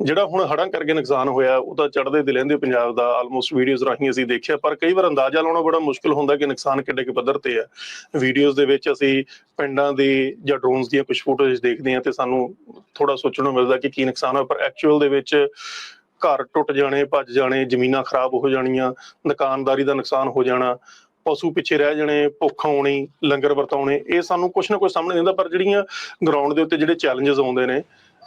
ਜਿਹੜਾ ਹੁਣ ਹੜ੍ਹਾਂ ਕਰਕੇ ਨੁਕਸਾਨ ਹੋਇਆ, ਉਹ ਤਾਂ ਚੜ੍ਹਦੇ ਦੇ ਲਹਿੰਦੇ ਪੰਜਾਬ ਦਾ ਆਲਮੋਸਟ ਵੀਡੀਓਜ਼ ਰਾਹੀਂ ਅਸੀਂ ਦੇਖਿਆ, ਪਰ ਕਈ ਵਾਰ ਅੰਦਾਜ਼ਾ ਲਾਉਣਾ ਬੜਾ ਮੁਸ਼ਕਲ ਹੁੰਦਾ ਕਿ ਨੁਕਸਾਨ ਕਿੱਡੇ ਕੁ ਪੱਧਰ ਤੇ ਹੈ ਵੀਡੀਓਜ਼ ਦੇ ਵਿੱਚ ਅਸੀਂ ਪਿੰਡਾਂ ਦੀ ਜਾਂ ਡਰੋਨਸ ਦੀਆਂ ਕੁਝ ਫੋਟੋਜ਼ ਦੇਖਦੇ ਹਾਂ ਤੇ ਸਾਨੂੰ ਥੋੜਾ ਸੋਚਣ ਨੂੰ ਮਿਲਦਾ ਕਿ ਕੀ ਨੁਕਸਾਨ ਹੋਇਆ, ਪਰ ਐਕਚੁਅਲ ਦੇ ਵਿੱਚ ਘਰ ਟੁੱਟ ਜਾਣੇ, ਭੱਜ ਜਾਣੇ, ਜ਼ਮੀਨਾਂ ਖਰਾਬ ਹੋ ਜਾਣੀਆਂ, ਦੁਕਾਨਦਾਰੀ ਦਾ ਨੁਕਸਾਨ ਹੋ ਜਾਣਾ, ਪਸ਼ੂ ਪਿੱਛੇ ਰਹਿ ਜਾਣੇ, ਭੁੱਖ ਆਉਣੀ, ਲੰਗਰ ਵਰਤਾਉਣੇ, ਇਹ ਸਾਨੂੰ ਕੁਝ ਨਾ ਕੁਝ ਸਾਹਮਣੇ ਦਿੰਦਾ ਪਰ ਜਿਹੜੀਆਂ ਗਰਾਊਂਡ ਦੇ ਉੱਤੇ ਜਿਹੜੇ ਚੈਲੰਜਸ ਆਉਂਦੇ ਨੇ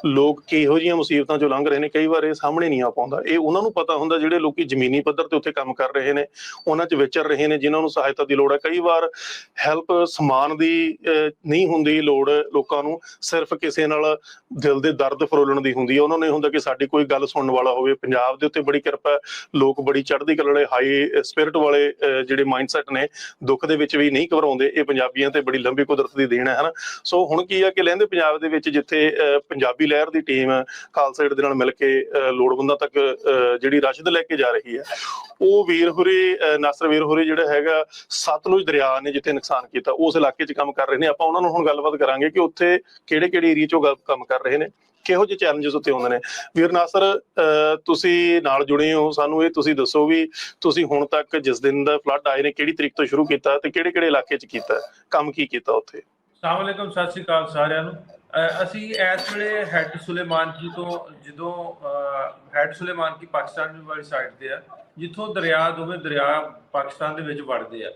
ਲੋਕ ਕਿਹੋ ਜਿਹੀਆਂ ਮੁਸੀਬਤਾਂ ਚੋਂ ਲੰਘ ਰਹੇ ਨੇ ਕਈ ਵਾਰ ਇਹ ਸਾਹਮਣੇ ਨਹੀਂ ਆ ਪਾਉਂਦਾ। ਇਹ ਉਹਨਾਂ ਨੂੰ ਪਤਾ ਹੁੰਦਾ ਜਿਹੜੇ ਲੋਕੀ ਜ਼ਮੀਨੀ ਪੱਧਰ ਤੇ ਉੱਥੇ ਕੰਮ ਕਰ ਰਹੇ ਨੇ ਉਹਨਾਂ 'ਚ ਵਿਚਰ ਰਹੇ ਨੇ ਜਿਨ੍ਹਾਂ ਨੂੰ ਸਹਾਇਤਾ ਦੀ ਲੋੜ ਹੈ। ਕਈ ਵਾਰ ਹੈਲਪ ਸਮਾਨ ਦੀ ਨਹੀਂ ਹੁੰਦੀ ਲੋੜ ਲੋਕਾਂ ਨੂੰ ਸਿਰਫ ਕਿਸੇ ਨਾਲ ਦਿਲ ਦੇ ਦਰਦ ਫਰੋਲਣ ਦੀ ਹੁੰਦੀ ਹੈ। ਉਹਨਾਂ ਨੂੰ ਇਹ ਹੁੰਦਾ ਕਿ ਸਾਡੀ ਕੋਈ ਗੱਲ ਸੁਣਨ ਵਾਲਾ ਹੋਵੇ। ਪੰਜਾਬ ਦੇ ਉੱਤੇ ਬੜੀ ਕਿਰਪਾ ਹੈ ਲੋਕ ਬੜੀ ਚੜ੍ਹਦੀ ਕਲਾ ਵਾਲੇ ਹਾਈ ਸਪਿਰਿਟ ਵਾਲੇ ਅਹ, ਜਿਹੜੇ ਮਾਈਂਡਸੈਟ ਨੇ ਦੁੱਖ ਦੇ ਵਿੱਚ ਵੀ ਨਹੀਂ ਘਬਰਾਉਂਦੇ। ਇਹ ਪੰਜਾਬੀਆਂ ਤੇ ਬੜੀ ਲੰਬੀ ਕੁਦਰਤ ਦੀ ਦੇਣ ਹੈ ਹਨਾ? ਸੋ ਹੁਣ ਕੀ ਆ ਕਿ ਲਹਿੰਦੇ ਪੰਜਾਬ ਦੇ ਵਿੱਚ ਜਿੱਥੇ ਅਹ, ਪੰਜਾਬੀ ਲਹਿਰ ਦੀ ਟੀਮ ਖਾਲਸਾ ਏਡ ਦੇ ਨਾਲ ਮਿਲ ਕੇ ਲੋੜਵੰਦਾਂ ਤੱਕ ਜਿਹੜੀ ਰਸ਼ਦ ਲੈ ਕੇ ਜਾ ਰਹੀ ਹੈ, ਉਹ ਵੀਰ ਹੁਰੇ ਨਾਸਰ ਵੀਰ ਹੁਰੇ ਜਿਹੜਾ ਹੈਗਾ, ਸਤਲੁਜ ਦਰਿਆ ਨੇ ਜਿੱਥੇ ਨੁਕਸਾਨ ਕੀਤਾ, ਉਸ ਇਲਾਕੇ 'ਚ ਕੰਮ ਕਰ ਰਹੇ ਨੇ। ਆਪਾਂ ਉਹਨਾਂ ਨੂੰ ਹੁਣ ਗੱਲਬਾਤ ਕਰਾਂਗੇ ਕਿ ਉੱਥੇ ਕਿਹੜੇ ਕਿਹੜੇ ਏਰੀਆ 'ਚੋਂ ਕੰਮ ਕਰ ਰਹੇ ਨੇ, ਕਿਹੋ ਜਿਹੇ ਚੈਲੰਜਸ ਉੱਤੇ ਆਉਂਦੇ ਨੇ। ਵੀਰ ਨਾਸਰ ਤੁਸੀਂ ਨਾਲ ਜੁੜੇ ਹੋ, ਸਾਨੂੰ ਇਹ ਤੁਸੀਂ ਦੱਸੋ ਵੀ ਤੁਸੀਂ ਹੁਣ ਤੱਕ ਜਿਸ ਦਿਨ ਦਾ ਫਲੱਡ ਆਏ ਨੇ, ਕਿਹੜੀ ਤਰੀਕ ਤੋਂ ਸ਼ੁਰੂ ਕੀਤਾ ਤੇ ਕਿਹੜੇ ਕਿਹੜੇ ਇਲਾਕੇ 'ਚ ਕੀਤਾ, ਕੰਮ ਕੀ ਕੀਤਾ ਉੱਥੇ? ਅਸਲਾਮ ਵਾਲੇਕਮ ਸਤਿ ਸ਼੍ਰੀ ਅਕਾਲ ਸਾਰਿਆਂ ਨੂੰ। ਅਸੀਂ ਇਸ ਵੇਲੇ ਹੈਡ ਸੁਲੇਮਾਨ ਜੀ ਤੋਂ ਜਦੋਂ ਹੈਡ ਸੁਲੇਮਾਨ ਕੀ ਪਾਕਿਸਤਾਨ ਵਾਲੀ ਸਾਈਡ ਤੇ ਆ ਜਿੱਥੋਂ ਦਰਿਆ ਦੋਵੇਂ ਦਰਿਆ ਪਾਕਿਸਤਾਨ ਦੇ ਵਿੱਚ ਵੜਦੇ ਆ।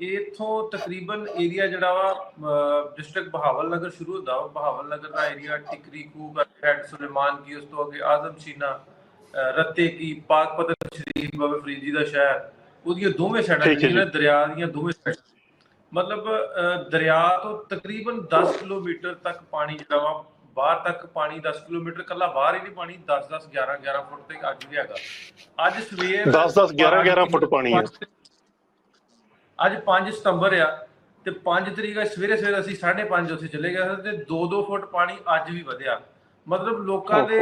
ਇਥੋਂ ਤਕਰੀਬਨ ਏਰੀਆ ਜਿਹੜਾ ਵਾ ਡਿਸਟ੍ਰਿਕਟ ਬਹਾਵਲ ਨਗਰ ਸ਼ੁਰੂ ਹੁੰਦਾ ਵਾ ਬਹਾਵਲ ਨਗਰ ਦਾ ਏਰੀਆ ਟਿਕਰੀ ਖੂਹ ਹੈਡ ਸੁਲੇਮਾਨ ਕੀ ਉਸ ਤੋਂ ਅੱਗੇ ਆਜ਼ਮ ਸੀਨਾ ਰੱਤੇ ਕੀ ਪਾਕ ਪਤਨ ਸ਼ਰੀਫ ਬਾਬਾ ਫਰੀਦ ਜੀ ਦਾ ਸ਼ਹਿਰ ਉਹਦੀਆਂ ਦੋਵੇਂ ਸਾਈਡਾਂ। ਜਿਹੜੀਆਂ ਦਰਿਆ ਦੀਆਂ ਦੋਵੇਂ ਸਾਈਡਾਂ ਮਤਲਬ ਦਰਿਆ ਤੋਂ ਤਕਰੀਬਨ 10 ਕਿਲੋਮੀਟਰ ਤੱਕ ਪਾਣੀ ਜਿਹੜਾ ਵਾ ਬਾਹਰ ਤੱਕ ਪਾਣੀ 10 ਕਿਲੋਮੀਟਰ ਕੱਲਾ ਬਾਹਰ ਹੀ ਨਹੀਂ ਪਾਣੀ 10 10 11 11 ਫੁੱਟ ਤੱਕ ਅੱਜ ਵੀ ਹੈਗਾ। ਅੱਜ ਸਵੇਰ 10 10 11 11 ਫੁੱਟ ਪਾਣੀ ਹੈ। ਅੱਜ 5 ਸਤੰਬਰ ਆ ਤੇ 5 ਤਰੀਕ ਸਵੇਰੇ ਸਵੇਰੇ ਅਸੀਂ 5:30 ਉੱਥੇ ਚਲੇ ਗਏ ਤੇ 2-2 ਫੁੱਟ ਪਾਣੀ ਅੱਜ ਵੀ ਵਧਿਆ। ਮਤਲਬ ਲੋਕਾਂ ਦੇ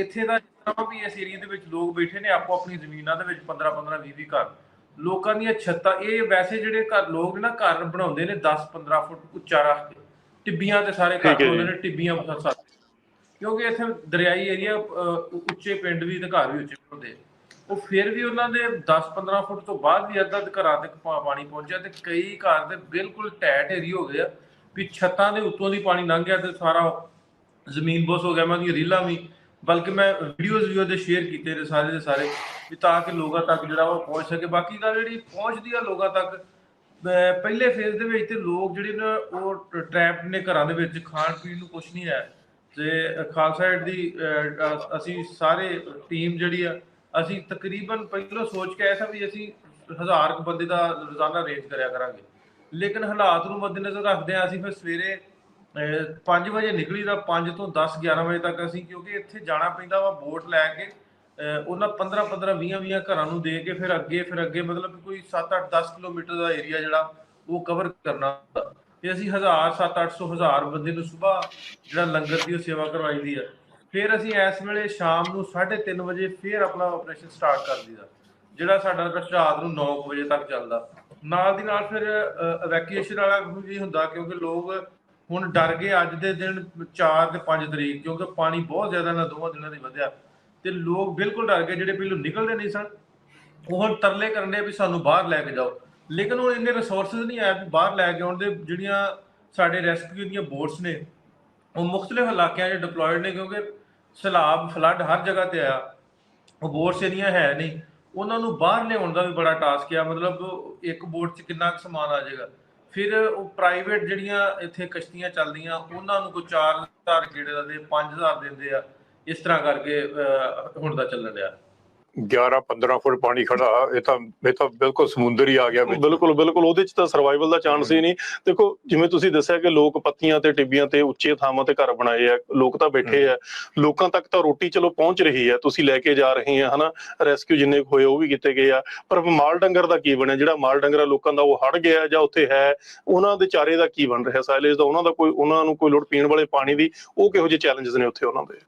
ਇੱਥੇ ਦਾ ਤਰ੍ਹਾਂ ਵੀ ਇਸ ਏਰੀਆ ਦੇ ਵਿੱਚ ਲੋਕ ਬੈਠੇ ਨੇ ਆਪੋ ਆਪਣੀ ਜ਼ਮੀਨਾਂ ਦੇ ਵਿੱਚ 15 15 20 20 ਘਰ। ਲੋਕਾਂ ਦੀਆਂ ਛੱਤਾਂ ਇਹ ਵੈਸੇ ਜਿਹੜੇ ਘਰ ਲੋਕ ਨੇ ਨਾ ਘਰ ਬਣਾਉਂਦੇ ਨੇ 10 15 ਫੁੱਟ ਉੱਚਾ ਰੱਖ ਕੇ। ਟਿੱਬੀਆਂ ਤੇ ਸਾਰੇ ਘਰ। ਬਣਾਉਂਦੇ ਨੇ ਟਿੱਬੀਆਂ ਬਸਾ ਸਕਦੇ ਕਿਉਂਕਿ ਇੱਥੇ ਦਰਿਆਈ ਏਰੀਆ ਉੱਚੇ ਪਿੰਡ ਵੀ ਤੇ ਘਰ ਵੀ ਉੱਚੇ ਹੁੰਦੇ ਉਹ ਫਿਰ ਵੀ ਉਹਨਾਂ ਦੇ 10-15 ਫੁੱਟ ਤੋਂ ਬਾਅਦ ਵੀ ਅੱਧਾ ਘਰਾਂ ਤੱਕ ਪਾਣੀ ਪਹੁੰਚਿਆ ਤੇ ਕਈ ਘਰ ਦੇ ਬਿਲਕੁਲ ਟੈ ਢੇਰੀ ਹੋ ਗਏ ਆ ਵੀ ਛੱਤਾਂ ਦੇ ਉੱਤੋਂ ਦੀ ਪਾਣੀ ਲੰਘ ਗਿਆ ਤੇ ਸਾਰਾ ਜ਼ਮੀਨ ਬੋਸ ਹੋ ਗਿਆ ਮੈਂ ਉਹਦੀਆਂ ਰੀਲਾਂ ਵੀ। ਬਲਕਿ ਮੈਂ ਵੀਡੀਓਜ਼ ਵੀ ਉਹਦੇ ਸ਼ੇਅਰ ਕੀਤੇ ਨੇ ਸਾਰੇ ਦੇ ਸਾਰੇ। ਵੀ ਤਾਂ ਕਿ ਲੋਕਾਂ ਤੱਕ ਜਿਹੜਾ ਉਹ ਪਹੁੰਚ ਸਕੇ। ਬਾਕੀ ਗੱਲ ਜਿਹੜੀ ਪਹੁੰਚਦੀ ਆ ਲੋਕਾਂ ਤੱਕ ਪਹਿਲੇ ਫੇਜ਼ ਦੇ ਵਿੱਚ ਤੇ ਲੋਕ ਜਿਹੜੇ ਨੇ ਉਹ ਟ੍ਰੈਪਡ ਨੇ ਘਰਾਂ ਦੇ ਵਿੱਚ, ਖਾਣ ਪੀਣ ਨੂੰ ਕੁਝ ਨਹੀਂ ਹੈ। ਤੇ ਖਾਲਸਾ ਏਡ ਦੀ ਅਸੀਂ ਸਾਰੇ ਟੀਮ ਜਿਹੜੀ ਆ, ਅਸੀਂ ਤਕਰੀਬਨ ਪਹਿਲਾਂ ਸੋਚ ਕੇ ਆਇਆ ਸਾਂ ਵੀ ਅਸੀਂ ਹਜ਼ਾਰ ਕੁ ਬੰਦੇ ਦਾ ਰੋਜ਼ਾਨਾ ਰੇਂਜ ਕਰਿਆ ਕਰਾਂਗੇ। ਲੇਕਿਨ ਹਾਲਾਤ ਨੂੰ ਮੱਦੇਨਜ਼ਰ ਰੱਖਦੇ ਆ ਅਸੀਂ ਫਿਰ ਸਵੇਰੇ 5 ਵਜੇ ਨਿਕਲੀ ਦਾ 5 ਤੋਂ 10 11 ਵਜੇ ਤੱਕ ਅਸੀਂ ਕਿਉਂਕਿ ਇੱਥੇ ਜਾਣਾ ਪੈਂਦਾ ਵਾ ਬੋਟ ਲੈ ਕੇ। ਉਹਨਾਂ 15 15 20 20 ਘਰਾਂ ਨੂੰ ਦੇ ਕੇ ਫਿਰ ਅੱਗੇ ਫਿਰ ਅੱਗੇ ਮਤਲਬ ਕੋਈ 7 8 10 ਕਿਲੋਮੀਟਰ ਦਾ ਏਰੀਆ ਜਿਹੜਾ ਉਹ ਕਵਰ ਕਰਨਾ ਹੁੰਦਾ। ਤੇ ਅਸੀਂ 1000 7 800 ਹਜ਼ਾਰ ਬੰਦੇ ਨੂੰ ਸਵੇਰ ਜਿਹੜਾ ਲੰਗਰ ਦੀ ਉਹ ਸੇਵਾ ਕਰਵਾਈ ਦੀ ਆ। ਫਿਰ ਅਸੀਂ ਇਸ ਵੇਲੇ ਸ਼ਾਮ ਨੂੰ 3:30 ਵਜੇ ਫਿਰ ਆਪਣਾ ਆਪਰੇਸ਼ਨ ਸਟਾਰਟ ਕਰ ਦਈਦਾ, ਜਿਹੜਾ ਸਾਡਾ ਰਾਤ ਨੂੰ 9 ਵਜੇ ਤੱਕ ਚੱਲਦਾ। ਨਾਲ ਦੀ ਨਾਲ ਫਿਰ ਇਵੈਕੂਏਸ਼ਨ ਵਾਲਾ ਵੀ ਹੁੰਦਾ ਕਿਉਂਕਿ ਲੋਕ ਹੁਣ ਡਰ ਗਏ ਅੱਜ ਦੇ ਦਿਨ 4 ਤੇ 5 ਤਰੀਕ ਕਿਉਂਕਿ ਪਾਣੀ ਬਹੁਤ ਜ਼ਿਆਦਾ ਨਾ ਦੋਵਾਂ ਦਿਨਾਂ ਦੀ ਵਧਿਆ। ਤੇ ਲੋਕ ਬਿਲਕੁਲ ਡਰ ਗਏ, ਜਿਹੜੇ ਪਹਿਲਾਂ ਨਿਕਲਦੇ ਨਹੀਂ ਸਨ। ਉਹ ਹੁਣ ਤਰਲੇ ਕਰਨੇ ਵੀ ਸਾਨੂੰ ਬਾਹਰ ਲੈ ਕੇ ਜਾਓ। ਲੇਕਿਨ ਹੁਣ ਇੰਨੇ ਰਿਸੋਰਸਸ ਨਹੀਂ ਆਏ ਵੀ ਬਾਹਰ ਲੈ ਕੇ ਆਉਣ ਦੇ, ਜਿਹੜੀਆਂ ਸਾਡੇ ਰੈਸਕਿਊ ਦੀਆਂ ਬੋਟਸ ਨੇ, ਉਹ ਮੁxtਲਿਫ ਇਲਾਕਿਆਂ 'ਚ ਡਿਪਲੋਇਡ ਨੇ, ਕਿਉਂਕਿ ਸੈਲਾਬ ਫਲੱਡ ਹਰ ਜਗ੍ਹਾ ਤੇ ਆਇਆ। ਉਹ ਬੋਟਸ ਇਹਦੀਆਂ ਹੈ ਨਹੀਂ, ਉਹਨਾਂ ਨੂੰ ਬਾਹਰ ਲਿਆਉਣ ਦਾ ਵੀ ਬੜਾ ਟਾਸਕ ਆ। ਮਤਲਬ ਇੱਕ ਬੋਟ 'ਚ ਕਿੰਨਾ ਕੁ ਸਮਾਨ ਆ ਜਾਏਗਾ। ਫਿਰ ਉਹ ਪ੍ਰਾਈਵੇਟ ਜਿਹੜੀਆਂ ਇੱਥੇ ਕਸ਼ਤੀਆਂ ਚੱਲਦੀਆਂ, ਉਹਨਾਂ ਨੂੰ ਕੋਈ 4000 ਗੇੜੇ ਦਿੰਦੇ 5000 ਦਿੰਦੇ ਆ। ਇਸ ਤਰ੍ਹਾਂ ਕਰਕੇ ਅਹ, ਹੁਣ ਦਾ ਚੱਲਣ ਰਿਹਾ 11 15 ਫੁੱਟ ਪਾਣੀ ਖੜਾ ਇਹ ਤਾਂ ਇਹ ਤਾਂ ਬਿਲਕੁਲ ਸਮੁੰਦਰ ਹੀ ਆ ਗਿਆ ਬਿਲਕੁਲ ਬਿਲਕੁਲ ਉਹਦੇ ਚ ਤਾਂ ਸਰਵਾਈਵਲ ਦਾ ਚਾਂਸ ਹੀ ਨਹੀਂ। ਦੇਖੋ ਜਿਵੇਂ ਤੁਸੀਂ ਦੱਸਿਆ ਕਿ ਲੋਕ ਪੱਤੀਆਂ ਤੇ ਟਿੱਬੀਆਂ ਤੇ ਉੱਚੇ ਥਾਵਾਂ ਤੇ ਘਰ ਬਣਾਏ ਆ ਲੋਕ ਤਾਂ ਬੈਠੇ ਆ। ਲੋਕਾਂ ਤੱਕ ਤਾਂ ਰੋਟੀ ਚਲੋ ਪਹੁੰਚ ਰਹੀ ਹੈ ਤੁਸੀਂ ਲੈ ਕੇ ਜਾ ਰਹੇ ਆ ਹਨਾ? ਰੈਸਕਿਊ ਜਿੰਨੇ ਹੋਏ ਉਹ ਵੀ ਕੀਤੇ ਗਏ ਆ। ਪਰ ਮਾਲ ਡੰਗਰ ਦਾ ਕੀ ਬਣਿਆ? ਜਿਹੜਾ ਮਾਲ ਡੰਗਰ ਲੋਕਾਂ ਦਾ ਉਹ ਹੜ ਗਿਆ ਜਾਂ ਉੱਥੇ ਹੈ ਉਹਨਾਂ ਦੇ ਚਾਰੇ ਦਾ ਕੀ ਬਣ ਰਿਹਾ? ਸਾਇਲੇਜ ਦਾ ਉਹਨਾਂ ਦਾ ਕੋਈ ਉਹਨਾਂ ਨੂੰ ਕੋਈ ਲੋੜ ਪੀਣ ਵਾਲੇ ਪਾਣੀ ਦੀ ਉਹ ਕਿਹੋ ਜਿਹੇ ਚੈਲੰਜਸ ਨੇ ਉੱਥੇ ਉਹਨਾਂ ਦੇ?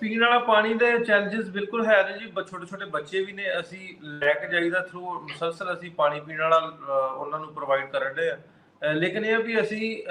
ਪੀਣ ਵਾਲਾ ਪਾਣੀ ਦੇ ਚੈਲੰਜਸ ਬਿਲਕੁਲ ਹੈ ਨੇ ਜੀ ਛੋਟੇ ਛੋਟੇ ਬੱਚੇ ਵੀ ਨੇ, ਅਸੀਂ ਲੈ ਕੇ ਜਾਈਦਾ ਥਰੂ ਮੁਸਲਸਲ ਅਸੀਂ ਪਾਣੀ ਪੀਣ ਵਾਲਾ ਉਹਨਾਂ ਨੂੰ ਪ੍ਰੋਵਾਈਡ ਕਰਨ ਦੇ ਆ। ਲੇਕਿਨ ਇਹ ਵੀ ਅਸੀਂ,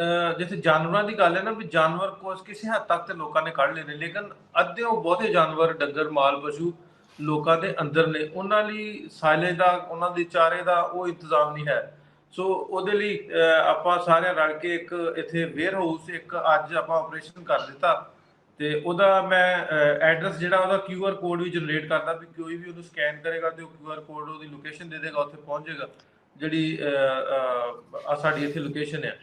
ਅਹ ਜਾਨਵਰਾਂ ਦੀ ਗੱਲ ਹੈ ਨਾ, ਵੀ ਜਾਨਵਰ ਕੋਸ ਕਿਸੇ ਹੱਦ ਤੱਕ ਤੇ ਲੋਕਾਂ ਨੇ ਕੱਢ ਲਏ ਨੇ, ਲੇਕਿਨ ਅੱਧਿਓਂ ਬਹੁਤੇ ਜਾਨਵਰ, ਡੰਗਰ, ਮਾਲ, ਪਸ਼ੂ ਲੋਕਾਂ ਦੇ ਅੰਦਰ ਨੇ। ਉਹਨਾਂ ਲਈ ਸਾਇਲੇਜ ਦਾ, ਉਹਨਾਂ ਦੇ ਚਾਰੇ ਦਾ ਉਹ ਇੰਤਜ਼ਾਮ ਨਹੀਂ ਹੈ। ਸੋ ਉਹਦੇ ਲਈ, ਅਹ, ਆਪਾਂ ਸਾਰੇ ਰਲ ਕੇ ਇੱਕ ਇੱਥੇ ਵੇਅਰ ਹਾਊਸ ਇੱਕ ਅੱਜ ਆਪਾਂ ਆਪਰੇਸ਼ਨ ਕਰ ਦਿੱਤਾ। ਤੇ ਉਹਦਾ ਮੈਂ ਐਡਰੈਸ ਜਿਹੜਾ ਉਹਦਾ QR ਕੋਡ ਵੀ ਜਨਰੇਟ ਕਰਦਾ ਵੀ ਕੋਈ ਵੀ ਉਹਨੂੰ ਸਕੈਨ ਕਰੇਗਾ ਤੇ ਉਹ QR ਕੋਡ ਉਹਦੀ ਲੋਕੇਸ਼ਨ ਦੇ ਦੇਗਾ, ਉੱਥੇ ਪਹੁੰਚ ਜਾਏਗਾ। ਜਿਹੜੀ ਆ ਸਾਡੀ ਇੱਥੇ ਲੋਕੇਸ਼ਨ ਹੈ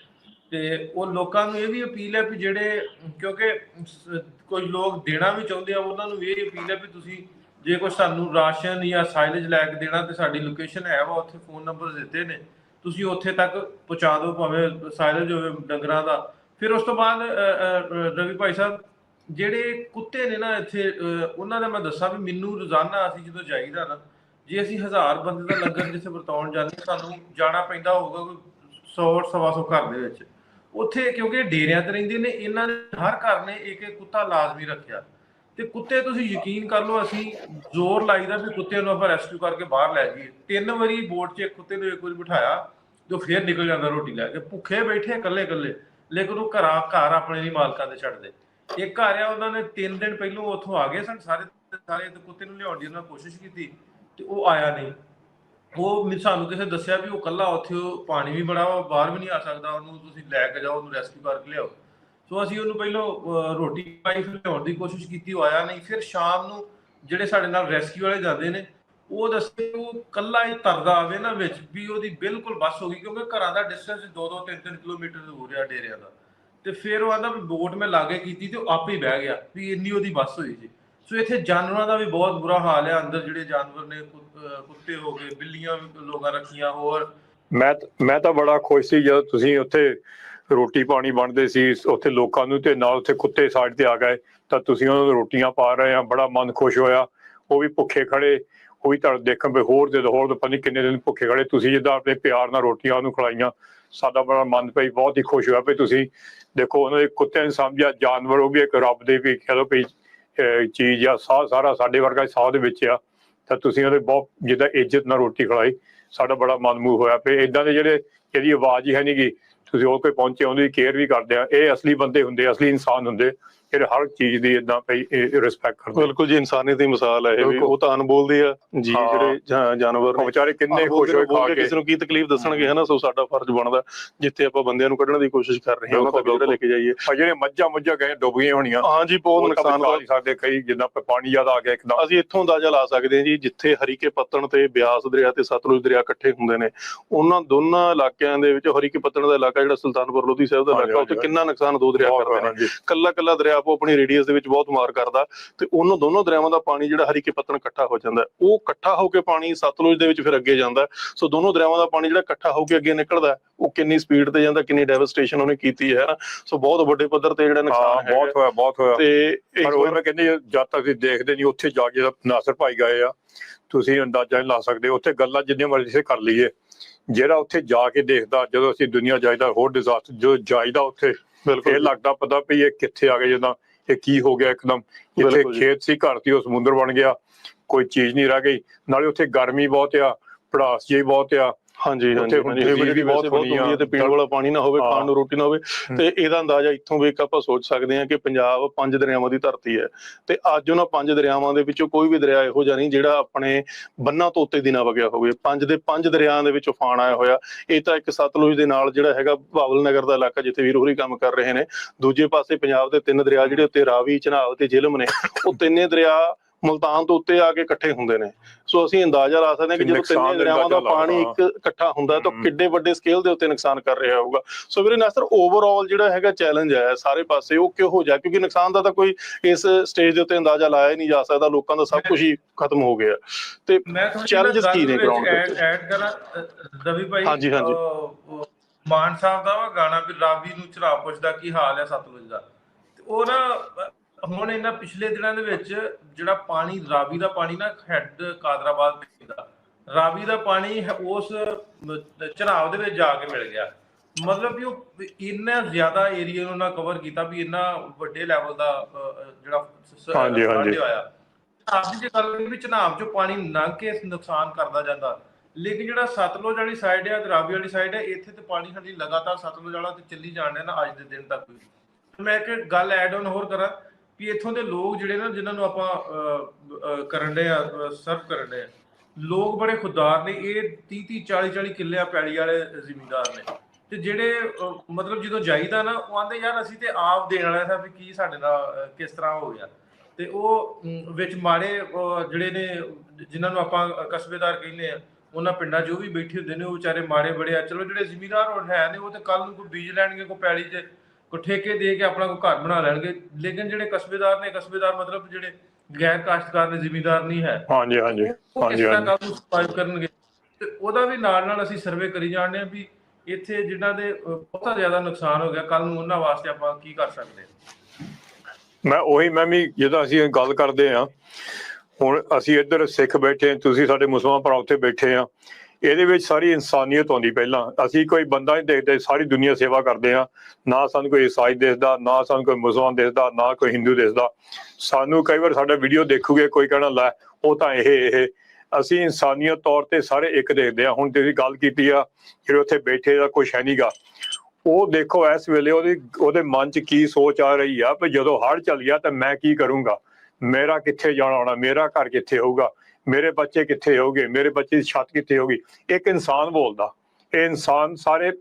ਤੇ ਉਹ ਲੋਕਾਂ ਨੂੰ ਇਹ ਵੀ ਅਪੀਲ ਹੈ ਵੀ ਜਿਹੜੇ, ਕਿਉਂਕਿ ਸ- ਕੁਝ ਲੋਕ ਦੇਣਾ ਵੀ ਚਾਹੁੰਦੇ ਆ, ਉਹਨਾਂ ਨੂੰ ਇਹ ਅਪੀਲ ਹੈ ਵੀ ਤੁਸੀਂ ਜੇ ਕੋਈ ਸਾਨੂੰ ਰਾਸ਼ਨ ਜਾਂ ਸਾਈਲੇਜ ਲੈ ਕੇ ਦੇਣਾ ਤੇ ਸਾਡੀ ਲੋਕੇਸ਼ਨ ਹੈ ਵਾ, ਉੱਥੇ ਫੋਨ ਨੰਬਰ ਦਿੱਤੇ ਨੇ, ਤੁਸੀਂ ਉੱਥੇ ਤੱਕ ਪਹੁੰਚਾ ਦਿਓ, ਭਾਵੇਂ ਸਾਈਲੇਜ ਹੋਵੇ ਡੰਗਰਾਂ ਦਾ। ਫਿਰ ਉਸ ਤੋਂ ਬਾਅਦ ਰਵੀ ਭਾਈ ਸਾਹਿਬ ਜਿਹੜੇ ਕੁੱਤੇ ਨੇ ਨਾ ਇੱਥੇ ਉਹਨਾਂ ਦਾ ਮੈਂ ਦੱਸਾਂ ਵੀ ਮੈਨੂੰ ਰੋਜ਼ਾਨਾ ਅਸੀਂ ਜਦੋਂ ਜਾਈਦਾ ਨਾ, ਜੇ ਅਸੀਂ ਹਜ਼ਾਰ ਬੰਦੇ ਦਾ ਲੰਗਰ ਜਿੱਥੇ ਵਰਤਾਉਣ ਜਾਂਦੇ, ਸਾਨੂੰ ਜਾਣਾ ਪੈਂਦਾ ਹੋਊਗਾ ਕੋਈ 100 ਸਵਾ ਸੌ ਘਰ ਦੇ ਵਿੱਚ। ਉੱਥੇ ਕਿਉਂਕਿ ਡੇਰਿਆਂ ਤੇ ਰਹਿੰਦੇ ਨੇ, ਇਹਨਾਂ ਨੇ ਹਰ ਘਰ ਨੇ ਇੱਕ ਇੱਕ ਕੁੱਤਾ ਲਾਜ਼ਮੀ ਰੱਖਿਆ। ਤੇ ਕੁੱਤੇ ਤੁਸੀਂ ਯਕੀਨ ਕਰ ਲਓ, ਅਸੀਂ ਜ਼ੋਰ ਲਾਈਦਾ ਵੀ ਕੁੱਤੇ ਨੂੰ ਆਪਾਂ ਰੈਸਕਿਊ ਕਰਕੇ ਬਾਹਰ ਲੈ ਜਾਈਏ। ਤਿੰਨ ਵਾਰੀ ਬੋਟ 'ਚ ਇੱਕ ਕੁੱਤੇ ਨੂੰ ਇੱਕ ਵਾਰੀ ਬਿਠਾਇਆ ਜੋ ਫੇਰ ਨਿਕਲ ਜਾਂਦਾ ਰੋਟੀ ਲੈ ਕੇ। ਭੁੱਖੇ ਬੈਠੇ ਇਕੱਲੇ ਇਕੱਲੇ ਲੇਕਿਨ ਉਹ ਘਰਾਂ, ਘਰ ਆਪਣੇ ਨਹੀਂ ਮਾਲਕਾਂ ਦੇ ਛੱਡਦੇ ਇੱਕ ਘਰ ਆ ਉਹਨਾਂ ਨੇ ਤਿੰਨ ਦਿਨ ਪਹਿਲਾਂ ਉੱਥੋਂ ਆ ਗਏ ਸਨ, ਸਾਰੇ ਸਾਰੇ ਤੇ ਕੁੱਤੇ ਨੂੰ ਲਿਆਉਣ ਦੀ ਉਹਨਾਂ ਕੋਸ਼ਿਸ਼ ਕੀਤੀ ਤੇ ਉਹ ਆਇਆ ਨਹੀਂ। ਉਹ ਸਾਨੂੰ ਕਿਸੇ ਦੱਸਿਆ ਵੀ ਉਹ ਕੱਲਾ ਉੱਥੇ ਪਾਣੀ ਵੀ ਬੜਾ ਵਾ ਬਾਹਰ ਵੀ ਨਹੀਂ ਆ ਸਕਦਾ, ਉਹਨੂੰ ਤੁਸੀਂ ਲੈ ਕੇ ਜਾਓ, ਉਹਨੂੰ ਰੈਸਕਿਊ ਕਰਕੇ ਲਿਆਓ। ਸੋ ਅਸੀਂ ਉਹਨੂੰ ਪਹਿਲਾਂ ਰੋਟੀ ਪਾਈ, ਫਿਰ ਲਿਆਉਣ ਦੀ ਕੋਸ਼ਿਸ਼ ਕੀਤੀ, ਉਹ ਆਇਆ ਨਹੀਂ। ਫਿਰ ਸ਼ਾਮ ਨੂੰ ਜਿਹੜੇ ਸਾਡੇ ਨਾਲ ਰੈਸਕਿਊ ਵਾਲੇ ਜਾਂਦੇ ਨੇ, ਉਹ ਦੱਸੇ ਉਹ ਕੱਲਾ ਹੀ ਤਰਦਾ ਆਵੇ ਨਾ ਵਿੱਚ, ਵੀ ਉਹਦੀ ਬਿਲਕੁਲ ਬੱਸ ਹੋ ਗਈ, ਕਿਉਂਕਿ ਘਰਾਂ ਦਾ ਡਿਸਟੈਂਸ 2-2 3-3 ਕਿਲੋਮੀਟਰ ਦੂਰ ਆ ਡੇਰਿਆਂ ਦਾ। ਤੇ ਫਿਰ ਉਹ ਆਂਦਾ ਵੀ ਬੋਟ ਮੈਂ ਲਾਗੇ ਕੀਤੀ ਤੇ ਉਹ ਆਪੇ ਹੀ ਬਹਿ ਗਿਆ ਵੀ ਇੰਨੀ ਉਹਦੀ ਬੱਸ ਹੋਈ ਜੀ ਸੋ ਇੱਥੇ ਜਾਨਵਰਾਂ ਦਾ ਵੀ ਬਹੁਤ ਬੁਰਾ ਹਾਲ ਹੈ। ਅੰਦਰ ਜਿਹੜੇ ਜਾਨਵਰ ਨੇ ਕੁੱਤੇ ਹੋ ਗਏ, ਬਿੱਲੀਆਂ ਲੋਕਾਂ ਰੱਖੀਆਂ, ਹੋਰ ਮੈਂ ਮੈਂ ਤਾਂ ਬੜਾ ਖੁਸ਼ ਸੀ ਜਦੋਂ ਤੁਸੀਂ ਉੱਥੇ ਰੋਟੀ ਪਾਣੀ ਬਣਦੇ ਸੀ, ਉੱਥੇ ਲੋਕਾਂ ਨੂੰ ਤੇ ਨਾਲ ਉੱਥੇ ਕੁੱਤੇ ਸਾਈਡ ਤੇ ਆ ਗਏ। ਤਾਂ ਤੁਸੀਂ ਉਹਨਾਂ ਨੂੰ ਰੋਟੀਆਂ ਪਾ ਰਹੇ ਆ, ਬੜਾ ਮਨ ਖੁਸ਼ ਹੋਇਆ। ਉਹ ਵੀ ਭੁੱਖੇ ਖੜੇ, ਉਹ ਵੀ ਤਾਂ ਦੇਖਣ ਵੀ ਹੋਰ ਦੇ ਹੋਰ ਪਤਾ ਨਹੀਂ ਕਿੰਨੇ ਦਿਨ ਭੁੱਖੇ ਖੜੇ। ਤੁਸੀਂ ਜਿੱਦਾਂ ਆਪਣੇ ਪਿਆਰ ਨਾਲ ਰੋਟੀਆਂ ਉਹਨੂੰ ਖਿਲਾਈਆਂ ਸਾਡਾ ਬੜਾ ਮਨ ਪਈ ਬਹੁਤ ਹੀ ਖੁਸ਼ ਹੋਇਆ ਵੀ ਤੁਸੀਂ। ਦੇਖੋ, ਉਹਨਾਂ ਦੇ ਕੁੱਤਿਆਂ ਨੂੰ ਸਮਝਿਆ ਜਾਨਵਰ ਉਹ ਵੀ ਇੱਕ ਰੱਬ ਦੇ ਵੀ ਕਹ ਵੀ ਚੀਜ਼ ਆ ਸਾਹ ਸਾਰਾ ਸਾਡੇ ਵਰਗਾ ਸਾਹ ਦੇ ਵਿੱਚ ਆ। ਤਾਂ ਤੁਸੀਂ ਉਹਦੇ ਬਹੁਤ ਜਿੱਦਾਂ ਇੱਜ਼ਤ ਨਾਲ ਰੋਟੀ ਖਵਾਈ ਸਾਡਾ ਬੜਾ ਮਨ ਮੂਹ ਹੋਇਆ ਵੀ ਇਦਾਂ ਦੇ ਜਿਹੜੇ ਇਹਦੀ ਆਵਾਜ਼ ਹੀ ਹੈ ਨਹੀਂਗੀ ਤੁਸੀਂ ਉਹ ਕੋਈ ਪਹੁੰਚੇ, ਉਹਦੀ ਕੇਅਰ ਵੀ ਕਰਦੇ ਆ। ਇਹ ਅਸਲੀ ਬੰਦੇ ਹੁੰਦੇ, ਅਸਲੀ ਇਨਸਾਨ ਹੁੰਦੇ। ਜਿਹੜੇ ਹਰ ਚੀਜ਼ ਦੀ ਇਦਾਂ ਪਈ ਰਿਸਪੈਕਟ ਕਰਦੇ ਬਿਲਕੁਲ ਜੀ ਇਨਸਾਨੀਅਤ ਦੀ ਮਿਸਾਲ ਹੈ ਇਹ ਵੀ। ਬਿਲਕੁਲ। ਉਹ ਤਾਂ ਅਨਬੋਲਦੇ ਆ ਜੀ ਹਾਂ। ਜਿਹੜੇ ਜਾਨਵਰ ਨੇ। ਵਿਚਾਰੇ ਕਿੰਨੇ ਖੁਸ਼ ਹੋਏ ਖਾ ਕੇ। ਕਿਸੇ ਨੂੰ ਕੀ ਤਕਲੀਫ ਦੱਸਣਗੇ ਹਨਾ? ਸੋ ਸਾਡਾ ਫਰਜ਼ ਬਣਦਾ ਜਿੱਥੇ ਆਪਾਂ ਬੰਦਿਆਂ ਨੂੰ ਕੱਢਣ ਦੀ ਕੋਸ਼ਿਸ਼ ਕਰ ਰਹੇ ਹਾਂ ਉਹਨਾਂ ਤੱਕ ਜਿਹੜਾ ਲੈ ਕੇ ਜਾਈਏ। ਆ ਜਿਹੜੇ ਮੱਝਾਂ ਮੁੱਝਾਂ ਗਏ ਡੁੱਬ ਗਈਆਂ ਹੋਣੀਆਂ। ਹਾਂ ਜੀ ਬਹੁਤ ਤਾਂ ਨੁਕਸਾਨ ਨਹੀਂ ਸਕਦੇ ਕਈ ਪ- ਪਾਣੀ ਜ਼ਿਆਦਾ ਆ ਗਿਆ ਇੱਕਦਮ ਅਸੀਂ ਇੱਥੋਂ ਅੰਦਾਜ਼ਾ ਲਾ ਸਕਦੇ ਹਾਂ ਜੀ ਜਿੱਥੇ ਹਰੀਕੇ ਪੱਤਣ ਤੇ ਬਿਆਸ ਦਰਿਆ ਤੇ ਸਤਲੁਜ ਦਰਿਆ ਇਕੱਠੇ ਹੁੰਦੇ ਨੇ ਉਹਨਾਂ ਦੋਨਾਂ ਇਲਾਕਿਆਂ ਦੇ ਵਿੱਚ ਹਰੀਕੇ ਪੱਤਣ ਦਾ ਇਲਾਕਾ ਜਿਹੜਾ ਸੁਲਤਾਨਪੁਰ ਲੋਧੀ ਸਾਹਿਬ ਦਾ ਇਲਾਕਾ ਉੱਥੇ। ਕਿੰਨਾ ਨੁਕਸਾਨ ਦੋ ਦਰਿਆ ਕਰਦੇ ਨੇ। ਕੱਲਾ ਕੱਲਾ ਦਰਿਆ ਆਪੋ ਆਪਣੀ ਰੇਡੀਅਸ ਦੇ ਵਿੱਚ ਬਹੁਤ ਮਾਰ ਕਰਦਾ ਤੇ ਉਹਨਾਂ ਦੋਨੋਂ ਦਰਿਆਵਾਂ ਦਾ ਪਾਣੀ ਜਿਹੜਾ ਹਰੀਕੇ ਪੱਤਣ ਇਕੱਠਾ ਹੋ ਜਾਂਦਾ। ਉਹ ਇਕੱਠਾ ਹੋ ਕੇ ਪਾਣੀ ਸਤਲੁਜ ਦੇ ਵਿੱਚ ਫਿਰ ਅੱਗੇ ਜਾਂਦਾ। ਸੋ ਦੋਨੋਂ ਦਰਿਆਵਾਂ ਦਾ ਪਾਣੀ ਜਿਹੜਾ ਇਕੱਠਾ ਹੋ ਕੇ ਅੱਗੇ ਨਿਕਲਦਾ ਉਹ ਕਿੰਨੀ ਸਪੀਡ ਤੇ ਜਾਂਦਾ ਕਿੰਨੀ ਡੈਵਸਟੇਸ਼ਨ ਉਹਨੇ ਕੀਤੀ ਹੈ ਨਾ ਸੋ ਬਹੁਤ ਵੱਡੇ ਪੱਧਰ ਤੇ ਜਿਹੜਾ ਨੁਕਸਾਨ ਹੈ ਬਹੁਤ ਹੋਇਆ ਬਹੁਤ ਹੋਇਆ ਤੇ ਪਰ ਉਹ ਮੈਂ ਕਹਿੰਦੀ ਜਦ ਤੱਕ ਤੁਸੀਂ ਦੇਖਦੇ ਨਹੀਂ ਉੱਥੇ ਜਾ ਕੇ ਨਾਸਰ ਭਾਈ ਗਏ ਆ ਤੁਸੀਂ ਅੰਦਾਜ਼ਾ ਨਹੀਂ ਲਾ ਸਕਦੇ ਉੱਥੇ ਗੱਲਾਂ ਜਿੰਨੀਆਂ ਮਰਜ਼ੀ ਸੇ ਕਰ ਲਈਏ ਜਿਹੜਾ ਉੱਥੇ ਜਾ ਕੇ ਦੇਖਦਾ ਜਦੋਂ ਅਸੀਂ ਦੁਨੀਆ ਜਾਈਦਾ ਹੋਰ ਡਿਜ਼ਾਸਟਰ ਜੋ ਜਾਈਦਾ ਉੱਥੇ ਇਹ ਬਿਲਕੁਲ ਲੱਗਦਾ ਪਤਾ ਵੀ ਇਹ ਕਿੱਥੇ ਆ ਗਏ ਜਦੋਂ ਇਹ ਕੀ ਹੋ ਗਿਆ ਇੱਕਦਮ। ਜਿੱਥੇ ਜੀ। ਖੇਤ ਸੀ ਘਰ ਸੀ ਉਹ ਸਮੁੰਦਰ ਬਣ ਗਿਆ। ਕੋਈ ਚੀਜ਼ ਨਹੀਂ ਰਹਿ ਗਈ। ਨਾਲੇ ਉੱਥੇ ਗਰਮੀ ਬਹੁਤ ਆ ਪੜਾਸ ਜਿਹੀ ਬਹੁਤ ਆ। ਹਾਂਜੀ ਹਾਂਜੀ ਹਾਂਜੀ ਵੀ ਬਹੁਤ। ਹੁੰਦੀ ਹੈ ਤੇ ਪੀਣ ਵਾਲਾ ਪਾਣੀ ਨਾ ਹੋਵੇ। ਖਾਣ ਨੂੰ ਰੋਟੀ ਨਾ ਹੋਵੇ। ਤੇ ਇਹਦਾ ਅੰਦਾਜ਼ਾ ਇੱਥੋਂ ਵੀ ਇੱਕ ਆਪਾਂ ਸੋਚ ਸਕਦੇ ਹਾਂ ਕਿ ਪੰਜਾਬ ਪੰਜ ਦਰਿਆਵਾਂ ਦੀ ਧਰਤੀ ਹੈ ਤੇ ਅੱਜ ਉਹਨਾਂ ਪੰਜ ਦਰਿਆਵਾਂ ਦੇ ਵਿੱਚੋਂ ਕੋਈ ਵੀ ਦਰਿਆ ਇਹੋ ਜਿਹਾ ਨਹੀਂ ਜਿਹੜਾ ਆਪਣੇ ਬੰਨਾਂ ਤੋਂ ਉੱਤੇ ਦੀ ਨਾ ਵਗਿਆ ਹੋਵੇ ਪੰਜ ਦੇ ਪੰਜ ਦਰਿਆਵਾਂ ਦੇ ਵਿੱਚ ਉਫਾਨ ਆਇਆ ਹੋਇਆ ਇਹ ਤਾਂ ਇੱਕ ਸਤਲੁਜ ਦੇ ਨਾਲ ਜਿਹੜਾ ਹੈਗਾ ਬਾਵਲ ਨਗਰ ਦਾ ਇਲਾਕਾ ਜਿੱਥੇ ਵੀਰ ਹੋਰੀ ਕੰਮ ਕਰ ਰਹੇ ਨੇ ਦੂਜੇ ਪਾਸੇ ਪੰਜਾਬ ਦੇ ਤਿੰਨ ਦਰਿਆ ਜਿਹੜੇ ਉੱਤੇ ਰਾਵੀ ਝਨਾਬ ਤੇ ਜੇਲਮ ਨੇ ਉਹ ਤਿੰਨੇ ਦਰਿਆ ਮੁਲਤਾਨ ਤੋਂ ਉੱਤੇ ਆ ਕੇ ਇਕੱਠੇ ਹੁੰਦੇ ਨੇ। ਸੋ ਅਸੀਂ ਅੰਦਾਜ਼ਾ ਲਾ ਸਕਦੇ ਹਾਂ ਕਿ ਜਦੋਂ ਤਿੰਨੇ ਦਰਿਆਵਾਂ ਦਾ ਪਾਣੀ ਇੱਕ ਇਕੱਠਾ ਹੁੰਦਾ ਤਾਂ। ਕਿੱਡੇ ਵੱਡੇ ਸਕੇਲ ਦੇ ਉੱਤੇ ਨੁਕਸਾਨ ਕਰ ਰਿਹਾ ਹੋਊਗਾ। ਸੋ ਵੀਰੇ ਨਾਸਰ ਓਵਰਆਲ ਜਿਹੜਾ ਹੈਗਾ ਚੈਲੰਜ ਹੈ ਸਾਰੇ ਪਾਸੇ ਉਹ ਕਿਹੋ ਜਿਹਾ? ਕਿਉਂਕਿ ਨੁਕਸਾਨ ਦਾ ਤਾਂ ਕੋਈ ਇਸ ਸਟੇਜ ਦੇ ਉੱਤੇ ਅੰਦਾਜ਼ਾ ਲਾਇਆ ਹੀ ਨਹੀਂ ਜਾ ਸਕਦਾ ਲੋਕਾਂ ਦਾ ਸਭ ਕੁਝ ਹੀ ਖਤਮ ਹੋ ਗਿਆ। ਤੇ Challenges ਕੀ ਨੇ ਦੇ ਉੱਤੇ? ਐਡ ਕਰਾਂ। ਰਵੀ ਭਾਈ ਹਾਂਜੀ, ਹਾਂਜੀ। ਮਾਨ ਸਾਹਿਬ ਦਾ ਵਾ ਗਾਣਾ ਵੀ ਰਾਵੀ ਨੂੰ ਚਰਾ ਪੁੱਛਦਾ ਕੀ ਹਾਲ ਹੈ ਸਤਲੁਜ ਦਾ। ਤੇ ਉਹ ਨਾ ਹੁਣ ਇਹਨਾਂ ਪਿਛਲੇ ਦਿਨਾਂ ਦੇ ਵਿੱਚ ਜਿਹੜਾ ਪਾਣੀ ਰਾਵੀ ਦਾ ਪਾਣੀ ਨਾ ਹੈਡ ਕਾਦਰਾਬਾਦ ਦਾ ਰਾਵੀ ਦਾ ਪਾਣੀ ਉਸ ਚਨਾਬ ਦੇ ਵਿੱਚ ਜਾ ਕੇ ਮਿਲ ਗਿਆ। ਮਤਲਬ ਕਿ ਉਹ ਇੰਨਾ ਜ਼ਿਆਦਾ ਏਰੀਆ ਨੂੰ ਨਾ ਕਵਰ ਕੀਤਾ ਵੀ ਇੰਨਾ ਵੱਡੇ ਲੈਵਲ ਦਾ ਜਿਹੜਾ ਹਾਂਜੀ, ਹਾਂਜੀ। ਹੋਇਆ। ਆਪ ਦੀ ਜੇ ਗੱਲ ਵੀ ਚਨਾਬ ਚੋਂ ਪਾਣੀ ਲੰਘ ਕੇ ਨੁਕਸਾਨ ਕਰਦਾ ਜਾਂਦਾ। ਲੇਕਿਨ ਜਿਹੜਾ ਸਤਲੁਜ ਵਾਲੀ ਸਾਈਡ ਹੈ ਤੇ ਰਾਵੀ ਵਾਲੀ ਸਾਈਡ ਹੈ ਇੱਥੇ ਤੇ ਪਾਣੀ ਸਾਡੀ ਲਗਾਤਾਰ ਸਤਲੁਜ ਵਾਲਾ ਤੇ ਚੱਲੀ ਜਾਣ ਡਿਆ ਨਾ ਅੱਜ ਦੇ ਦਿਨ ਤੱਕ ਵੀ। ਮੈਂ ਇੱਕ ਗੱਲ ਐਡ ਆਨ ਹੋਰ ਕਰਾਂ। ਕਿ ਇੱਥੋਂ ਦੇ ਲੋਕ ਜਿਹੜੇ ਨਾ, ਜਿਨ੍ਹਾਂ ਨੂੰ ਆਪਾਂ ਕਰਨ ਦੇ ਆ ਸਰਵ ਕਰਨ ਦੇ ਆ, ਲੋਕ ਬੜੇ ਖੁਦਾਰ ਨੇ, ਇਹ 30 30 40 40 ਕਿੱਲੇ ਪੈਲੀ ਵਾਲੇ ਜ਼ਿਮੀਂਦਾਰ ਨੇ। ਤੇ ਜਿਹੜੇ ਮਤਲਬ ਜਦੋਂ ਜਾਈਦਾ ਨਾ, ਉਹ ਆਂਦੇ, ਯਾਰ, ਅਸੀਂ ਤੇ ਆਪ ਦੇਣ ਵਾਲੇ ਸਾਂ ਵੀ ਕੀ ਸਾਡੇ ਨਾਲ ਕਿਸ ਤਰ੍ਹਾਂ ਹੋ ਗਿਆ? ਤੇ ਉਹ ਵਿੱਚ ਮਾੜੇ ਜਿਹੜੇ ਨੇ, ਜਿਨ੍ਹਾਂ ਨੂੰ ਆਪਾਂ ਕਸਬੇਦਾਰ ਕਹਿੰਦੇ ਆ, ਉਹਨਾਂ ਪਿੰਡਾਂ 'ਚ ਉਹ ਵੀ ਬੈਠੇ ਹੁੰਦੇ ਨੇ, ਉਹ ਵਿਚਾਰੇ ਮਾੜੇ ਬੜੇ ਆ। ਚਲੋ, ਜਿਹੜੇ ਜ਼ਿਮੀਂਦਾਰ ਹੁਣ ਹੈ ਨੇ, ਉਹ ਤੇ ਕੱਲ ਨੂੰ ਕੋਈ ਬੀਜ ਲੈਣਗੇ, ਕੋਈ ਪੈਲੀ 'ਚ ਕੋਈ ਠੇਕੇ ਦੇ ਕੇ ਆਪਣਾ ਕੋਈ ਘਰ ਬਣਾ ਲੈਣਗੇ। ਲੇਕਿਨ ਜਿਹੜੇ ਕਸਬੇਦਾਰ ਨੇ ਕਸਬੇਦਾਰ ਮਤਲਬ ਜਿਹੜੇ ਗੈਰ ਕਾਸ਼ਤਕਾਰ ਨੇ ਜ਼ਿਮੀਂਦਾਰ ਨਹੀਂ ਹੈ। ਹਾਂਜੀ ਹਾਂਜੀ ਹਾਂਜੀ ਹਾਂਜੀ। ਕੰਮ ਨੂੰ ਸਰਵਾਈਵ ਕਰਨਗੇ। ਤੇ ਉਹਦਾ ਵੀ ਨਾਲ ਨਾਲ ਅਸੀਂ ਸਰਵੇ ਕਰੀ ਜਾਂਦੇ ਹਾਂ ਵੀ ਇੱਥੇ ਜਿਨ੍ਹਾਂ ਦੇ ਬਹੁਤਾ ਜ਼ਿਆਦਾ ਨੁਕਸਾਨ ਹੋ ਗਿਆ ਕੱਲ ਨੂੰ ਉਹਨਾਂ ਵਾਸਤੇ ਆਪਾਂ ਕੀ ਕਰ ਸਕਦੇ ਹਾਂ? ਮੈਂ ਉਹੀ ਮੈਂ ਵੀ ਜਦੋਂ ਅਸੀਂ ਗੱਲ ਕਰਦੇ ਆ ਹੁਣ ਅਸੀਂ ਇੱਧਰ ਸਿੱਖ ਬੈਠੇ ਤੁਸੀਂ ਸਾਡੇ ਮੁਸਲਮਾਨ ਭਰਾ ਉੱਥੇ ਬੈਠੇ ਆ ਇਹਦੇ ਵਿੱਚ ਸਾਰੀ ਇਨਸਾਨੀਅਤ ਆਉਂਦੀ ਪਹਿਲਾਂ। ਅਸੀਂ ਕੋਈ ਬੰਦਾ ਨਹੀਂ ਦੇਖਦੇ, ਸਾਰੀ ਦੁਨੀਆ ਸੇਵਾ ਕਰਦੇ ਆ ਨਾ ਸਾਨੂੰ ਕੋਈ ਈਸਾਈ ਦਿਸਦਾ, ਨਾ ਸਾਨੂੰ ਕੋਈ ਮੁਸਲਮਾਨ ਦਿਸਦਾ, ਨਾ ਕੋਈ ਹਿੰਦੂ ਦਿਸਦਾ। ਸਾਨੂੰ ਕਈ ਵਾਰ ਸਾਡਾ ਵੀਡੀਓ ਦੇਖੂਗੇ, ਕੋਈ ਕਹਿਣਾ, ਲੈ, ਉਹ ਤਾਂ ਇਹ ਇਹ। ਅਸੀਂ ਇਨਸਾਨੀਅਤ ਤੌਰ ਤੇ ਸਾਰੇ ਇੱਕ ਦੇਖਦੇ ਆ ਹੁਣ ਤੁਸੀਂ ਗੱਲ ਕੀਤੀ ਆ, ਜਿਹੜੇ ਉੱਥੇ ਬੈਠੇ ਦਾ ਕੁਛ ਹੈ ਨਹੀਂਗਾ ਉਹ ਦੇਖੋ, ਇਸ ਵੇਲੇ ਉਹਦੀ, ਉਹਦੇ ਮਨ 'ਚ ਕੀ ਸੋਚ ਆ ਰਹੀ ਆ, ਵੀ ਜਦੋਂ ਹੜ੍ਹ ਚੱਲ ਗਿਆ, ਤਾਂ ਮੈਂ ਕੀ ਕਰੂੰਗਾ? ਮੇਰਾ ਕਿੱਥੇ ਜਾਣਾ ਹੋਣਾ? ਮੇਰਾ ਘਰ ਕਿੱਥੇ ਹੋਊਗਾ? ਮੇਰੇ ਬੱਚੇ ਕਿੱਥੇ ਹੋਗੇ ਮੇਰੇ ਬੱਚੇ ਦੀ ਛੱਤ ਕਿੱਥੇ ਹੋਗੀ ਇੱਕ ਇਨਸਾਨ ਬੋਲਦਾ। ਇਹ ਇਨਸਾਨ ਸਾਰੇ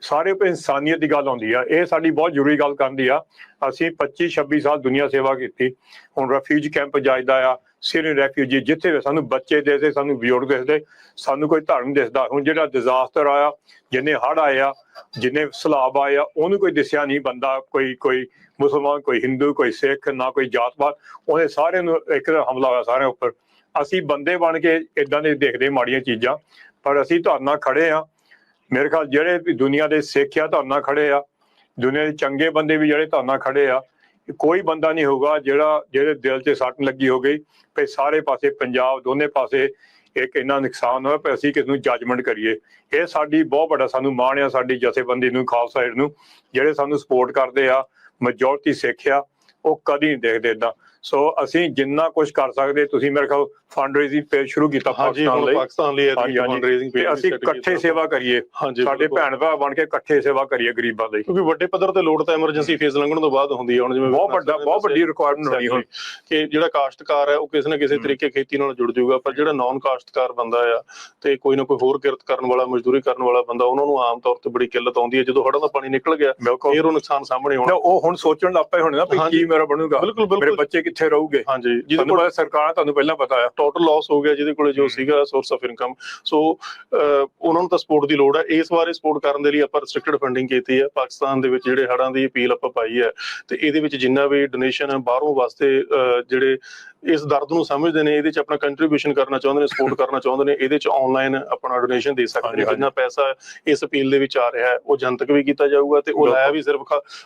ਸਾਰੇ ਉੱਪਰ ਇਨਸਾਨੀਅਤ ਦੀ ਗੱਲ ਆਉਂਦੀ ਆ। ਇਹ ਸਾਡੀ ਬਹੁਤ ਜ਼ਰੂਰੀ ਗੱਲ ਕਰਦੀ ਆ। ਅਸੀਂ 25 26 ਸਾਲ ਦੁਨੀਆ ਸੇਵਾ ਕੀਤੀ। ਹੁਣ ਰੈਫਿਊਜ ਕੈਂਪ ਜਾਇਦਾ ਆ ਸੀਰੀਅਨ ਰੈਫਿਊਜੀ, ਜਿੱਥੇ ਸਾਨੂੰ ਬੱਚੇ ਦੇਖਦੇ ਸਾਨੂੰ ਬਜ਼ੁਰਗ ਦੇਖਦੇ ਸਾਨੂੰ ਕੋਈ ਧਰਮ ਦਿਸਦਾ। ਹੁਣ ਜਿਹੜਾ ਡਿਜ਼ਾਸਟਰ ਆਇਆ, ਜਿੰਨੇ ਹੜ੍ਹ ਆਏ ਆ, ਜਿੰਨੇ ਸਲਾਬ ਆਏ ਆ, ਉਹਨੂੰ ਕੋਈ ਦਿਸਿਆ ਨਹੀਂ ਬੰਦਾ, ਕੋਈ ਕੋਈ ਮੁਸਲਮਾਨ, ਕੋਈ ਹਿੰਦੂ, ਕੋਈ ਸਿੱਖ, ਨਾ ਕੋਈ ਜਾਤ-ਪਾਤ। ਉਹਨੇ ਸਾਰਿਆਂ ਨੂੰ ਇੱਕ ਦਾ ਹਮਲਾ ਹੋਇਆ ਸਾਰਿਆਂ ਉੱਪਰ। ਅਸੀਂ ਬੰਦੇ ਬਣ ਕੇ ਇਦਾਂ ਦੇ ਦੇਖਦੇ ਮਾੜੀਆਂ ਚੀਜ਼ਾਂ, ਪਰ ਅਸੀਂ ਤੁਹਾਡੇ ਨਾਲ ਖੜੇ ਆ ਮੇਰੇ ਖਿਆਲ ਜਿਹੜੇ ਵੀ ਦੁਨੀਆ ਦੇ ਸਿੱਖ ਆ ਤੁਹਾਡੇ ਨਾਲ ਖੜੇ ਆ। ਦੁਨੀਆ ਦੇ ਚੰਗੇ ਬੰਦੇ ਵੀ ਜਿਹੜੇ ਤੁਹਾਡੇ ਨਾਲ ਖੜੇ ਆ। ਕੋਈ ਬੰਦਾ ਨਹੀਂ ਹੋਊਗਾ ਜਿਹੜਾ, ਜਿਹੜੇ ਦਿਲ 'ਚ ਸੱਟ ਲੱਗੀ ਹੋ ਗਈ ਤੇ ਸਾਰੇ ਪਾਸੇ ਪੰਜਾਬ, ਦੋਨੇ ਪਾਸੇ ਇੱਕ ਇੰਨਾ ਨੁਕਸਾਨ ਹੋਇਆ ਪਰ ਅਸੀਂ ਕਿਸ ਨੂੰ ਜੱਜਮੈਂਟ ਕਰੀਏ। ਇਹ ਸਾਡੀ ਬਹੁਤ ਵੱਡਾ ਸਾਨੂੰ ਮਾਣ ਆ, ਸਾਡੀ ਜਥੇਬੰਦੀ ਨੂੰ, ਖਾਲਸਾ ਏਡ ਨੂੰ, ਜਿਹੜੇ ਸਾਨੂੰ ਸਪੋਰਟ ਕਰਦੇ ਆ ਮੈਜੋਰਟੀ ਸਿੱਖ ਆ, ਉਹ ਕਦੀ ਨਹੀਂ ਦੇਖਦੇ ਇਦਾਂ ਸੋ ਅਸੀਂ ਜਿੰਨਾ ਕੁਝ ਕਰ ਸਕਦੇ ਤੁਸੀਂ ਮੇਰੇ ਖਿਆਲ ਫੰਡ ਰੇਜ਼ਿੰਗ ਪੇਜ ਸ਼ੁਰੂ ਕੀਤਾ ਪਾਕਿਸਤਾਨ ਲਈ। ਪਾਕਿਸਤਾਨ ਲਈ। ਫੰਡ ਰੇਜ਼ਿੰਗ ਤੇ ਅਸੀਂ ਇਕੱਠੇ ਸੇਵਾ ਕਰੀਏ। ਸਾਡੇ। ਭੈਣ ਭਰਾ ਬਣ ਕੇ ਇਕੱਠੇ ਸੇਵਾ ਕਰੀਏ ਗਰੀਬਾਂ ਲਈ। ਕਿਉਂਕਿ ਵੱਡੇ ਪੱਧਰ ਤੇ ਲੋੜ ਤਾਂ ਐਮਰਜੈਂਸੀ ਫੇਜ਼ ਲੰਘਣ ਤੋਂ ਬਾਅਦ ਹੁੰਦੀ ਹੈ ਹੁਣ ਜਿਵੇਂ ਬਹੁਤ ਵੱਡਾ ਬਹੁਤ ਵੱਡੀ ਰਿਕੁਆਇਰਮੈਂਟ ਹੋਣੀ ਹੁਣ। ਕਿ ਜਿਹੜਾ ਕਾਸ਼ਤਕਾਰ ਹੈ ਉਹ ਕਿਸੇ ਨਾ ਕਿਸੇ। ਤਰੀਕੇ ਖੇਤੀ ਨਾਲ ਜੁੜ ਜਾਊਗਾ ਪਰ ਜਿਹੜਾ ਨਾਨ ਕਾਸ਼ਤਕਾਰ ਬੰਦਾ ਆ ਤੇ ਕੋਈ ਨਾ ਕੋਈ ਹੋਰ ਕਿਰਤ ਕਰਨ ਵਾਲਾ ਮਜ਼ਦੂਰੀ ਕਰਨ ਵਾਲਾ ਬੰਦਾ ਉਹਨਾਂ ਨੂੰ ਆਮ ਤੌਰ ਤੇ ਬੜੀ ਕਿੱਲਤ ਆਉਂਦੀ ਹੈ ਜਦੋਂ ਹੜ੍ਹਾਂ ਦਾ ਪਾਣੀ ਨਿਕਲ ਗਿਆ ਫਿਰ ਉਹ ਨੁਕਸਾਨ ਸਾਹਮਣੇ ਆਉਣਾ। ਉਹ ਹੁਣ ਸੋਚਣ ਲੱਗ ਪਏ ਹੋਣੇ ਨਾ ਵੀ। ਕੀ ਮੇਰਾ ਬਣੂਗਾ। ਬਿਲਕੁਲ ਮੇਰੇ ਬਿਲਕੁਲ। ਬੱਚੇ ਕਿੱਥੇ ਰਹੂਗੇ? ਹਾਂਜੀ ਜਿਹਦੇ ਕੋਲ ਸਰਕਾਰ ਤੁਹਾਨੂੰ ਪਹਿਲਾਂ ਪਤਾ ਆ। ਟੋਟਲ ਲਾਸ ਹੋ ਗਿਆ ਜਿਹਦੇ ਕੋਲੇ ਜੋ। ਸੀਗਾ ਸੋਰਸ ਆਫ ਇਨਕਮ ਸੋ ਉਹਨਾਂ ਨੂੰ ਤਾਂ ਸਪੋਰਟ ਦੀ ਲੋੜ ਹੈ ਇਸ ਬਾਰੇ ਸਪੋਰਟ ਕਰਨ ਦੇ ਲਈ ਆਪਾਂ ਰੈਸਟ੍ਰਿਕਟਡ ਫੰਡਿੰਗ ਕੀਤੀ ਹੈ ਪਾਕਿਸਤਾਨ ਦੇ ਵਿੱਚ ਜਿਹੜੇ ਹੜ੍ਹਾਂ ਦੀ ਅਪੀਲ ਆਪਾਂ ਪਾਈ ਹੈ ਤੇ ਇਹਦੇ ਵਿੱਚ ਜਿੰਨਾ ਵੀ ਡੋਨੇਸ਼ਨ ਬਾਹਰੋਂ ਵਾਸਤੇ ਜਿਹੜੇ ਇਸ ਦਰਦ ਨੂੰ ਸਮਝਦੇ ਨੇ ਇਹਦੇ ਚ ਆਪਣਾ ਕੰਟਰੀਬਿਊਸ਼ਨ ਕਰਨਾ ਚਾਹੁੰਦੇ ਨੇ ਸਪੋਰਟ ਕਰਨਾ ਚਾਹੁੰਦੇ ਨੇ ਇਹਦੇ ਚ ਆਨਲਾਈਨ ਆਪਣਾ ਡੋਨੇਸ਼ਨ ਦੇ ਸਕਦੇ ਨੇ। ਜਿੰਨਾ ਪੈਸਾ ਇਸ ਅਪੀਲ ਦੇ ਵਿੱਚ ਆ ਰਿਹਾ ਹੈ ਉਹ ਜਨਤਕ ਵੀ ਕੀਤਾ ਜਾਊਗਾ ਤੇ ਉਹ। ਲਾਇਆ ਵੀ ਸਿਰਫ